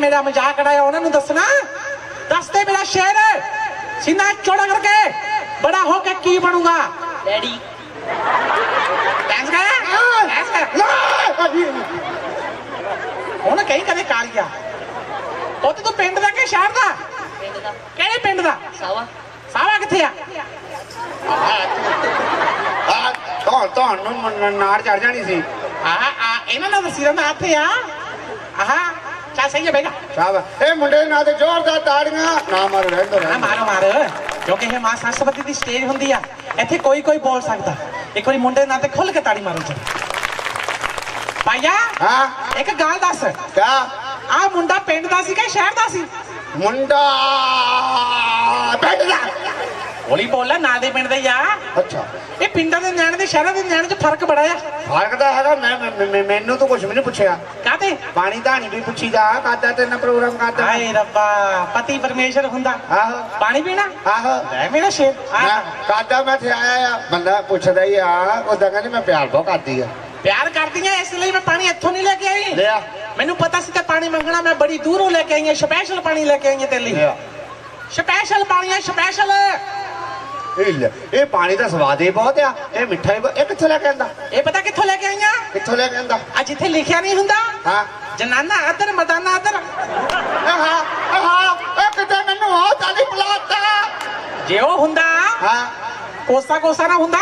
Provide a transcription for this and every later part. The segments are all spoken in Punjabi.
ਮੇਰਾ ਮਜ਼ਾਕ ਉਡਾਇਆ ਉਹਨਾਂ ਨੂੰ ਦੱਸਣਾ ਦੱਸ ਦੇ ਮੇਰਾ ਸ਼ੇਰ ਸੀਨਾ ਚੌੜਾ ਕਰਕੇ ਬੜਾ ਹੋ ਕੇ ਕੀ ਬਣੂਗਾ ਡੈਡੀ ਡਾਂਸ ਕਰਾਂ ਡਾਂਸ ਕਰ ਹੁਣ ਕਹੀਂ ਕਦੇ ਕਾਲੀਆ ਉਹ ਤੇ ਤੂੰ ਪਿੰਡ ਦਾ ਕਿ ਸ਼ਹਿਰ ਦਾ ਪਿੰਡ ਦਾ ਕਿਹੜੇ ਪਿੰਡ ਦਾ ਸਾਵਾ ਸਾਵਾ ਕਿੱਥੇ ਆ ਆ ਤੋਂ ਤੁਹਾਨੂੰ ਮ- ਨਾੜ ਚੜ ਜਾਣੀ ਸੀ ਆ ਆ ਇਹਨਾਂ ਨਾਲ ਦਸੀ ਰਹਿੰਦਾ ਇੱਥੇ ਆ ਆਹਾ ਚਾ ਸਹੀ ਹੈ ਬੇਗਾ ਸਾਹਿਬ ਇਹ ਮੁੰਡੇ ਦੇ ਨਾਂ ਤੇ ਜ਼ੋਰਦਾਰ ਤਾੜੀਆਂ। ਨਾ ਮਾਰ ਰਹਿਣ ਦੋ ਨਾ। ਮਾਰੋ ਮਾਰ। ਕਿਉਂਕਿ ਇਹ ਮਾਂ ਸਰਸਵਤੀ ਦੀ ਸਟੇਜ ਹੁੰਦੀ ਆ। ਇੱਥੇ ਕੋਈ ਕੋਈ ਬੋਲ ਸਕਦਾ। ਇੱਕ ਵਾਰੀ ਮੁੰਡੇ ਦੇ ਨਾਂ ਤੇ ਖੁੱਲ ਕੇ ਤਾੜੀ ਮਾਰੋ ਜੀ। ਪਾਇਆ ਹਾਂ। ਇੱਕ ਗੱਲ ਦੱਸ। ਕਿਆ? ਆ ਮੁੰਡਾ ਪਿੰਡ ਦਾ ਸੀ ਕਿ ਸ਼ਹਿਰ ਦਾ ਸੀ? ਮੁੰਡਾ ਪਿੰਡ ਦਾ। ਹੌਲੀ ਬੋਲ ਨਾਲ ਦੇ ਪਿੰਡ ਦਾ ਆ ਅੱਛਾ। ਇਹ ਪਿੰਡਾਂ ਦੇ ਨਿਆਣੇ ਤੇ ਸ਼ਹਿਰਾਂ ਦੇ ਨਿਆਣੇ 'ਚ ਫ਼ਰਕ ਬੜਾ ਆ। ਫ਼ਰਕ ਤਾਂ ਹੈਗਾ ਮੈਂ ਮੈਂ- ਮੈਂ- ਮੈਨੂੰ ਤਾਂ ਕੁਝ ਵੀ ਨਹੀਂ ਪੁੱਛਿਆ। ਕਾਤੇ ਪਾਣੀ ਧਾਣੀ ਵੀ ਪੁੱਛੀ ਜਾ ਕਾਦਾ ਤੇ ਨਾ ਪ੍ਰੋਗਰਾਮ ਕਾਦਾ ਹਾਏ ਰੱਬਾ ਪਤੀ ਪਰਮੇਸ਼ਰ ਹੁੰਦਾ। ਆਹੋ। ਪਾਣੀ ਪੀਣਾ? ਆਹੋ। ਲੈ ਮੇਰਾ ਸ਼ੇਰ। ਆ। ਕਾਦਾ ਮੈਂ ਤੇ ਆਇਆ ਆ? ਬੰਦਾ ਪੁੱਛਦਾ ਹੀ ਆ ਉਹਦਾ ਕਹਿੰਦੇ ਮੈਂ ਪਿਆਰ ਬਹੁਤ ਕਰਦੀ ਆ। ਪਿਆਰ ਕਰਦੀਆਂ ਇਸ ਲਈ ਮੈਂ ਪਾਣੀ ਇੱਥੋਂ ਨਹੀਂ ਲੈ ਕੇ ਆਈ। ਲਿਆ। ਮੈਨੂੰ ਪਤਾ ਸੀ ਤੇ ਪਾਣੀ ਮੰਗਣਾ ਮੈਂ ਬੜੀ ਦੂਰੋਂ ਲੈ ਕੇ ਆਈ ਹਾਂ ਸਪੈਸ਼ਲ ਪਾਣੀ ਲੈ ਕੇ ਆਈ ਹਾਂ ਤੇਰੇ ਲਈ। ਲਿਆ। ਸਪੈਸ਼ਲ ਪਾਣੀ ਹੈ ਸਪੈਸ਼ਲ ਇਹ ਲੈ, ਇਹ ਪਾਣੀ ਦਾ ਸਵਾਦ ਹੀ ਬਹੁਤ ਆ ਇਹ ਮਿੱਠਾ ਹੀ ਬਹੁਤ- ਇਹ ਕਿੱਥੋਂ ਲੈ ਕੇ ਆਂਦਾ? ਇਹ ਪਤਾ ਕਿੱਥੋਂ ਲੈ ਕੇ ਆਈਆਂ? ਕਿੱਥੋਂ ਲੈ ਕੇ ਆਂਦਾ? ਆ ਜਿੱਥੇ ਲਿਖਿਆ ਨਹੀਂ ਹੁੰਦਾ? ਹਾਂ। ਜਨਾਨਾ ਅਦਰ ਮਦਾਨਾ ਅਦਰ ਆਹਾ ਆਹਾ ਇਹ ਕਿਤੇ ਮੈਨੂੰ ਹੋ ਤਾਲੀ ਬੁਲਾਤਾ। ਜੇ ਉਹ ਹੁੰਦਾ ਹਾਂ। ਕੋਸਾ ਕੋਸਾ ਨਾ ਹੁੰਦਾ।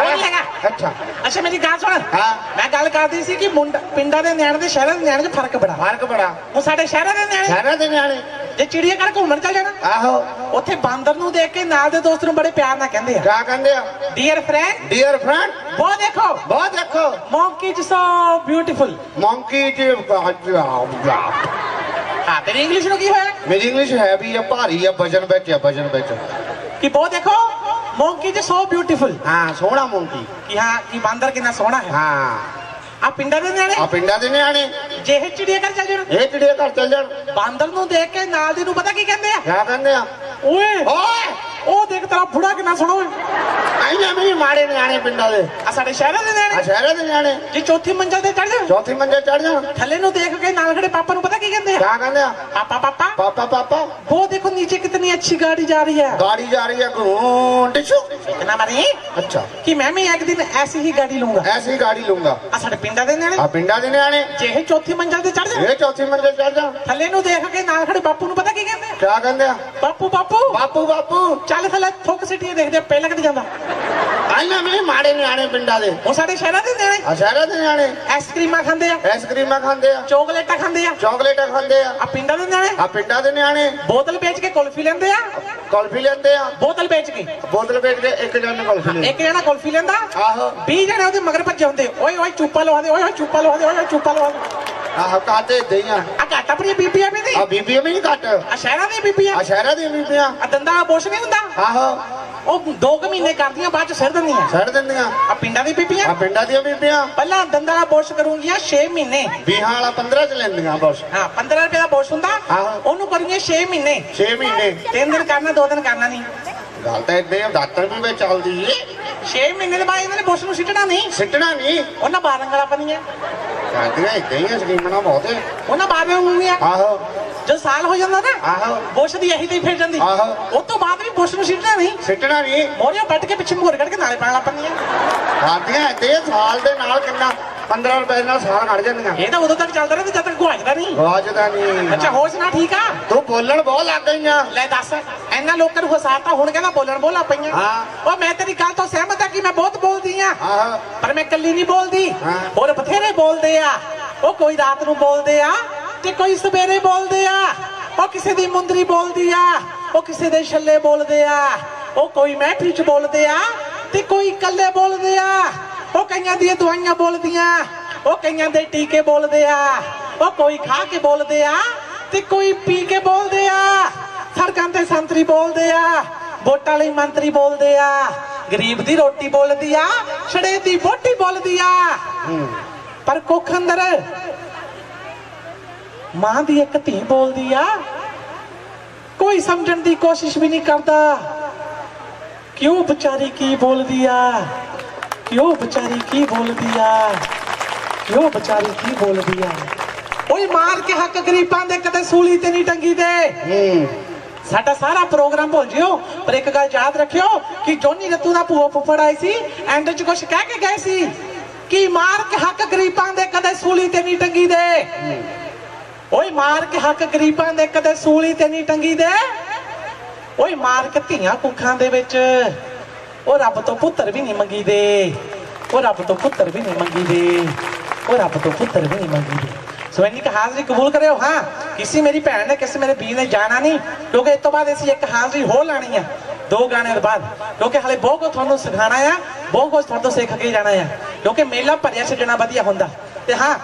ਉਹ ਨਹੀਂ ਹੈਗਾ। ਅੱਛਾ। ਅੱਛਾ ਮੇਰੀ ਗੱਲ ਸੁਣ। ਹਾਂ। ਮੈਂ ਗੱਲ ਕਰਦੀ ਸੀ ਕਿ ਮੁੰਡਾ ਪਿੰਡਾਂ ਦੇ ਨਿਆਣੇ ਤੇ ਸ਼ਹਿਰਾਂ ਦੇ ਨਿਆਣੇ 'ਚ ਫ਼ਰਕ ਬੜਾ। ਫ਼ਰਕ ਬੜਾ। ਹੁਣ ਸਾਡੇ ਸ਼ਹਿਰਾਂ ਦੇ ਨਿਆਣੇ। ਸ਼ਹਿਰਾਂ ਦੇ ਨਿਆਣੇ। ਜੇ ਚਿੜੀਆ ਘਰ ਘੁੰਮਣ ਚੱਲ ਜਾਣਾ? ਆਹੋ। ਉੱਥੇ ਬਾਂਦਰ ਨੂੰ ਦੇਖ ਕੇ ਨਾਲ ਦੇ ਦੋਸਤ ਨੂੰ ਬੜੇ ਪਿਆਰ ਨਾਲ ਕਹਿੰਦੇ ਆ। ਕਿਆ ਕਹਿੰਦੇ ਆ? ਡੀਅਰ ਫਰੈਂਡ ਡੀਅਰ ਫਰੈਂਡ ਉਹ ਦੇਖੋ। ਬਹੁਤ ਦੇਖੋ। Monkey is so beautiful monkey ਜੀ ਹਾਂ ਤੇਰੀ ਇੰਗਲਿਸ਼ ਨੂੰ ਕੀ ਹੋਇਆ? ਮੇਰੀ ਇੰਗਲਿਸ਼ ਹੈ ਵੀ ਆ ਭਾਰੀ ਆ ਵਜਨ ਵਿੱਚ ਆ ਵਜਨ ਵਿੱਚ। ਕਿ ਬਹੁਤ ਦੇਖੋ? ਮੌਂਕੀ ਇਜ਼ ਸੋ ਬਿਊਟੀਫੁਲ ਹਾਂ ਸੋਹਣਾ ਮੰਕੀ ਕਿ ਹਾਂ ਕਿ ਬਾਂਦਰ ਕਿੰਨਾ ਸੋਹਣਾ ਹੈ। ਹਾਂ। ਆ ਪਿੰਡਾਂ ਦੇ ਨਿਆਣੇ? ਆ ਪਿੰਡਾਂ ਦੇ ਨਿਆਣੇ। ਜੇ ਇਹ ਚਿੜੀਆ ਘਰ ਚੱਲ ਜਾਣ? ਇਹ ਚਿੜੀਆ ਘਰ ਚੱਲ ਜਾਣ। ਬਾਂਦਰ ਨੂੰ ਦੇਖ ਕੇ ਨਾਲ ਦੀ ਨੂੰ ਪਤਾ ਕੀ ਕਹਿੰਦੇ ਆ? ਕਿਆ ਕਹਿੰਦੇ ਆ? ਓਏ ਓਏ! ਉਹ ਦੇਖ ਤੇਰਾ ਫੁੜਾ ਕਿੰਨਾ ਸੁਣੋ ਓਏ। ਆਈਆਂ ਵੀ ਮਾੜੇ ਨਿਆਣੇ ਪਿੰਡਾਂ ਦੇ। ਆ ਸਾਡੇ ਸ਼ਹਿਰਾਂ ਦੇ ਨਿਆਣੇ। ਆ ਸ਼ਹਿਰਾਂ ਦੇ ਨਿਆਣੇ। ਜੇ ਚੌਥੀ ਮੰਜ਼ਲ ਤੇ ਚੜ ਜਾ ਚੌਥੀ ਮੰਜ਼ਲ ਚੜ ਜਾਣ। ਥੱਲੇ ਨੂੰ ਦੇਖ ਕੇ ਨਾਲ ਖੜੇ ਪਾਪਾ ਨੂੰ ਪਤਾ ਕੀ ਕਹਿੰਦੇ ਆ? ਕਿਆ ਕਹਿੰਦੇ ਆ? ਪਾਪਾ ਪਾਪਾ। ਪਾਪਾ ਪਾਪਾ। वो देखो नीचे कितनी अच्छी गाड़ी जा रही है गाड़ी जा रही है घूम टिशू इतना मारी अच्छा कि मैं भी एक दिन ऐसी ही गाड़ी लूंगा ऐसी ही गाड़ी लूंगा ਆ ਸਾਡੇ ਪਿੰਡਾਂ ਦੇ ਨਿਆਣੇ ਆ ਪਿੰਡਾਂ ਦੇ ਨਿਆਣੇ ਜੇ ਇਹ ਚੌਥੀ ਮੰਜ਼ਲ ਤੇ ਚੜ ਜਾ ਇਹ ਚੌਥੀ ਮੰਜ਼ਿਲ ਚੜ ਜਾਣ ਥੱਲੇ ਨੂੰ ਦੇਖ ਕੇ ਨਾਲ ਖੜੇ ਬਾਪੂ ਨੂੰ ਪਤਾ ਕੀ ਕਹਿੰਦੇ ਆ? ਕਿਆ ਕਹਿੰਦੇ ਆ ਬਾਪੂ ਬਾਪੂ ਬਾਪੂ ਬਾਪੂ ਚੱਲ ਥੱਲੇ ਥੁੱਕ ਸਿੱਟੀਆਂ ਦੇਖਦੇ ਆ, ਪਹਿਲਾਂ ਕਿਤੇ ਜਾਂਦਾ ਆਈਆਂ ਵੀ ਮਾੜੇ ਨਿਆਣੇ ਪਿੰਡਾਂ ਦੇ ਉਹ ਸਾਡੇ ਸ਼ਹਿਰਾਂ ਦੇ ਨਿਆਣੇ ਆ ਸ਼ਹਿਰਾਂ ਦੇ ਨਿਆਣੇ ਆਈਸਕ੍ਰੀਮਾਂ ਖਾਂਦੇ ਆ ਆਈਸਕ੍ਰੀਮਾਂ ਖਾਂਦੇ ਆ ਚੋਕਲੇਟਾਂ ਖਾਂਦੇ ਆ ਚਾਕਲੇਟਾਂ ਖਾਂਦੇ ਆ ਆ ਪਿੰਡਾਂ ਦੇ ਨਿਆਣੇ ਆ ਪਿੰਡਾਂ ਦੇ ਨਿਆਣੇ ਬੋਤਲ ਵੇਚ ਕੇ ਕੁਲਫੀ ਲੈਂਦੇ ਆ? ਕੁਲਫੀ ਲੈਂਦੇ ਆ। ਬੋਤਲ ਵੇਚ ਕੇ? ਬੋਤਲ ਵੇਚ ਕੇ ਇੱਕ ਜਣ ਕੁਲਫੀ ਲੈ ਇੱਕ ਜਣਾ ਕੁਲਫੀ ਲੈਂਦਾ? ਆਹੋ। 20 ਜਣੇ ਉਹਦੇ ਮਗਰ ਭੱਜੇ ਹੁੰਦੇ। ਓਏ ਓਏ ਚੁੱਪਾ ਲਵਾ ਦੇ ਓਏ ਓਏ ਚੁੱਪਾ ਲਵਾ ਦੇ ਓਏ ਚੁੱਪਾ ਲਵਾ ਦੇ। ਆਹ ਕਾਤੇ ਦਈਆਂ ਆ। ਘੱਟ ਆਪਣੀ ਬੀਬੀਆਂ ਵੀ ਨਹੀਂ? ਆ ਬੀਬੀਆਂ ਵੀ ਨਹੀਂ ਘੱਟ। ਆ ਸ਼ਹਿਰਾਂ ਦੀਆਂ ਬੀਬੀਆਂ? ਆ ਸ਼ਹਿਰਾਂ ਦੀਆਂ ਬੀਬੀਆਂ। ਆ ਦੰਦਾਂ ਬੋਸ਼ ਨਹੀਂ ਹੁੰਦਾ? ਆਹੋ। ਉਹ 2 ਕੁ ਮਹੀਨੇ ਕਰਦੀਆਂ ਬਾਅਦ ਚ ਸਿਰ ਦਿੰਦੀਆਂ। ਛੱਡ ਦਿੰਦੀਆਂ। ਆ ਪਿੰਡਾਂ ਦੀ ਆ ਬੀਬੀਆਂ ਪਿੰਡਾਂ ਦੀਆਂ ਬੀਬੀਆਂ। ਪਹਿਲਾਂ ਦੰਦਾਂ ਦਾ ਬੋਸ਼ ਕਰੂੰਗੀਆਂ 6 ਮਹੀਨੇ। ਬੀਹਾਂ ਵਾਲਾ 15 ਚ ਲੈਂਦੀਆਂ ਬਸ। ਹਾਂ 15 ਰੁਪਏ ਦਾ ਬੋਸ਼ ਹੁੰਦਾ ਆਹੋ। ਉਹਨੂੰ ਕਰੂੰਗੀਆਂ 6 ਮਹੀਨੇ। 6 ਮਹੀਨੇ। ਤਿੰਨ ਦਿਨ ਕਰਨਾ ਦੋ ਦਿਨ ਕਰਨਾ ਨਹੀਂ। ਗੱਲ ਤਾਂ ਏਦਾਂ ਹੀ ਆ, ਦਾਤਰ ਵੀ ਵਿੱਚ ਚੱਲਦੀ ਏ 6 ਮਹੀਨੇ ਦੇ ਬਾਅਦ ਇਹਨਾਂ ਨੇ ਬੋਸ਼ ਨੂੰ ਸਿੱਟਣਾ ਨਹੀਂ। ਸਿੱਟਣਾ ਨਹੀਂ। ਉਹਨਾਂ ਬਾਹਰ ਰੰਗਲਾ ਪਨੀਆਂ ਕਰਦੀਆਂ ਏਦਾਂ ਹੀ ਆ, ਸਕੀਮਣਾ ਬਹੁਤ ਉਹਨਾਂ ਬਾਹਰ ਰੰਗੂਗੀਆਂ ਆਹੋ। ਜਦ ਸਾਲ ਹੋ ਜਾਂਦਾ ਨਾ ਆਹੋ। ਬੋਸ਼ ਦੀ ਇਹੀ ਤੇ ਫਿਰ ਜਾਂਦੀ। ਆਹੋ। ਉਸ ਤੋਂ ਬਾਅਦ ਵੀ ਬੋਸ਼ ਨੂੰ ਸਿੱਟਣਾ ਨਹੀਂ। ਸਿੱਟਣਾ ਨਹੀਂ। ਮੋਰੀਆਂ ਵੱਟ ਕੇ ਪਿੱਛੇ ਮੋਰ ਕੱਢ ਕੇ ਨਾਲੇ ਪਾਣ ਲੱਪਣੀਆਂ ਕਰਦੀਆਂ ਏਦਾਂ ਹੀ ਆ, ਸਾਲ ਦੇ ਨਾਲ ਕਿੰਨਾ 15 ਰੁਪਏ ਨਾਲ ਸਾਲ ਕੱਢ ਜਾਂਦੀਆਂ। ਇਹ ਤਾਂ ਉਦੋਂ ਤੱਕ ਚੱਲਦਾ ਰਿਹਾ ਤੇ ਜਦ ਤੱਕ ਗੁਆਜਦਾ ਨਹੀਂ। ਵਾਜਦਾ ਨਹੀਂ। ਅੱਛਾ ਹੋਸ਼ ਨਾ ਠੀਕ ਆ? ਤੂੰ ਬੋਲਣ ਬਹੁਤ ਲੱਗ ਗਈਆਂ। ਲੈ ਦੱਸ ਇੰਨਾ ਲੋਕਾਂ ਨੂੰ ਹਸਾਤਾ ਹੁਣ ਕਹਿੰਦਾ ਬੋਲਣ ਬੋਲਾ ਪਈਆਂ। ਹਾਂ। ਉਹ ਮੈਂ ਤੇਰੀ ਗੱਲ ਤੋਂ ਸਹਿਮਤ ਆ ਕਿ ਮੈਂ ਬਹੁਤ ਬੋਲਦੀ ਆ। ਆਹੋ। ਪਰ ਮੈਂ ਇਕੱਲੀ ਨਹੀਂ ਬੋਲਦੀ। ਹਾਂ। ਹੋਰ ਬਥੇਰੇ ਬੋਲਦੇ ਆ। ਉਹ ਕੋਈ ਰਾਤ ਨੂੰ ਬੋਲਦੇ ਆ। ਤੇ ਕੋਈ ਸਵੇਰੇ ਬੋਲਦੇ ਆ। ਉਹ ਕਿਸੇ ਦੀ ਮੁੰਦਰੀ ਬੋਲਦੀ ਆ ਉਹ ਕਿਸੇ ਦੇ ਛੱਲੇ ਬੋਲਦੇ ਆ ਉਹ ਕੋਈ ਮਹਿਫਿਲ ਚ ਬੋਲਦੇ ਆ ਤੇ ਕੋਈ ਇਕੱਲੇ ਬੋਲਦੇ ਆ। ਉਹ ਕਈਆਂ ਦੀਆਂ ਦਵਾਈਆਂ ਬੋਲਦੀਆਂ ਉਹ ਕਈਆਂ ਦੇ ਟੀਕੇ ਬੋਲਦੇ ਆ ਉਹ ਕੋਈ ਖਾ ਕੇ ਬੋਲਦੇ ਆ ਤੇ ਕੋਈ ਪੀ ਕੇ ਬੋਲਦੇ ਆ। ਸੜਕਾਂ ਤੇ ਸੰਤਰੀ ਬੋਲਦੇ ਆ ਵੋਟਾਂ ਲਈ ਮੰਤਰੀ ਬੋਲਦੇ ਆ ਗਰੀਬ ਦੀ ਰੋਟੀ ਬੋਲਦੀ ਆ ਛੜੇ ਦੀ ਬੋਟੀ ਬੋਲਦੀ ਆ। ਪਰ ਕੁੱਖ ਅੰਦਰ ਮਾਂ ਦੀ ਇੱਕ ਧੀ ਬੋਲਦੀ ਆ। ਕੋਈ ਸਮਝਣ ਦੀ ਕੋਸ਼ਿਸ਼ ਵੀ ਨਹੀਂ ਕਰਦਾ। ਕਿਉਂ ਵਿਚਾਰੀ ਕੀ ਬੋਲਦੀ ਆ? ਕਿਉਂ ਵਿਚਾਰੀ ਕੀ ਬੋਲਦੀ ਆ? ਕਿਉਂ ਵਿਚਾਰੀ ਕੀ ਬੋਲਦੀ ਆ? ਓਏ ਮਾਰ ਕੇ ਹੱਕ ਗਰੀਬਾਂ ਦੇ ਕਦੇ ਸੂਲੀ ਤੇ ਨਹੀਂ ਟੰਗੀ ਦੇ। ਸਾਡਾ ਸਾਰਾ ਪ੍ਰੋਗਰਾਮ ਭੁੱਲ ਜਿਓ। ਪਰ ਇੱਕ ਗੱਲ ਯਾਦ ਰੱਖਿਓ ਕਿ ਜੋਨੀ ਰਤੂ ਦਾ ਭੂਆ ਫੁੱਫੜ ਆਈ ਸੀ ਐਂਡ ਚ ਕੁਝ ਕਹਿ ਕੇ ਗਏ ਸੀ ਕਿ ਮਾਰ ਕੇ ਹੱਕ ਗਰੀਬਾਂ ਦੇ ਕਦੇ ਸੂਲੀ ਤੇ ਨਹੀਂ ਟੰਗੀ ਦੇ। ਓਏ ਮਾਰ ਕੇ ਹੱਕ ਗਰੀਬਾਂ ਦੇ ਕਦੇ ਸੂਲੀ ਤੇ ਨਹੀਂ ਟੰਗੀ ਦੇ। ਓਏ ਮਾਰ ਕੇ ਧੀਆਂ ਕੁੱਖਾਂ ਦੇ ਵਿੱਚ। ਉਹ ਰੱਬ ਤੋਂ ਪੁੱਤਰ ਵੀ ਨਹੀਂ ਮੰਗੀ ਦੇ। ਉਹ ਰੱਬ ਤੋਂ ਪੁੱਤਰ ਵੀ ਨਹੀਂ ਮੰਗੀ ਦੇ। ਉਹ ਰੱਬ ਤੋਂ ਪੁੱਤਰ ਵੀ ਨਹੀਂ ਮੰਗੀ ਦੇ। ਸੋ ਇੰਨੀ ਕੁ ਹਾਜ਼ਰੀ ਕਬੂਲ ਕਰਿਓ, ਹਾਂ। ਕਿਸੇ ਮੇਰੀ ਭੈਣ ਨੇ, ਕਿਸੇ ਮੇਰੇ ਵੀਰ ਨੇ ਜਾਣਾ ਨਹੀਂ। ਕਿਉਂਕਿ ਇਸ ਤੋਂ ਬਾਅਦ ਅਸੀਂ ਇੱਕ ਹਾਜ਼ਰੀ ਹੋਰ ਲਾਣੀ ਆ। ਦੋ ਗਾਣੇ ਦੇ ਬਾਅਦ। ਕਿਉਂਕਿ ਹਲੇ ਬਹੁਤ ਕੁਝ ਤੁਹਾਨੂੰ ਸਿਖਾਣਾ ਆ। ਬਹੁਤ ਕੁਝ ਤੁਹਾਨੂੰ ਸਿੱਖ ਕੇ ਜਾਣਾ ਆ। ਕਿਉਂਕਿ ਮੇਲਾ ਭਰਿਆ ਛੱਡਣਾ ਵਧੀਆ ਹੁੰਦਾ। ਤੇ ਹਾਂ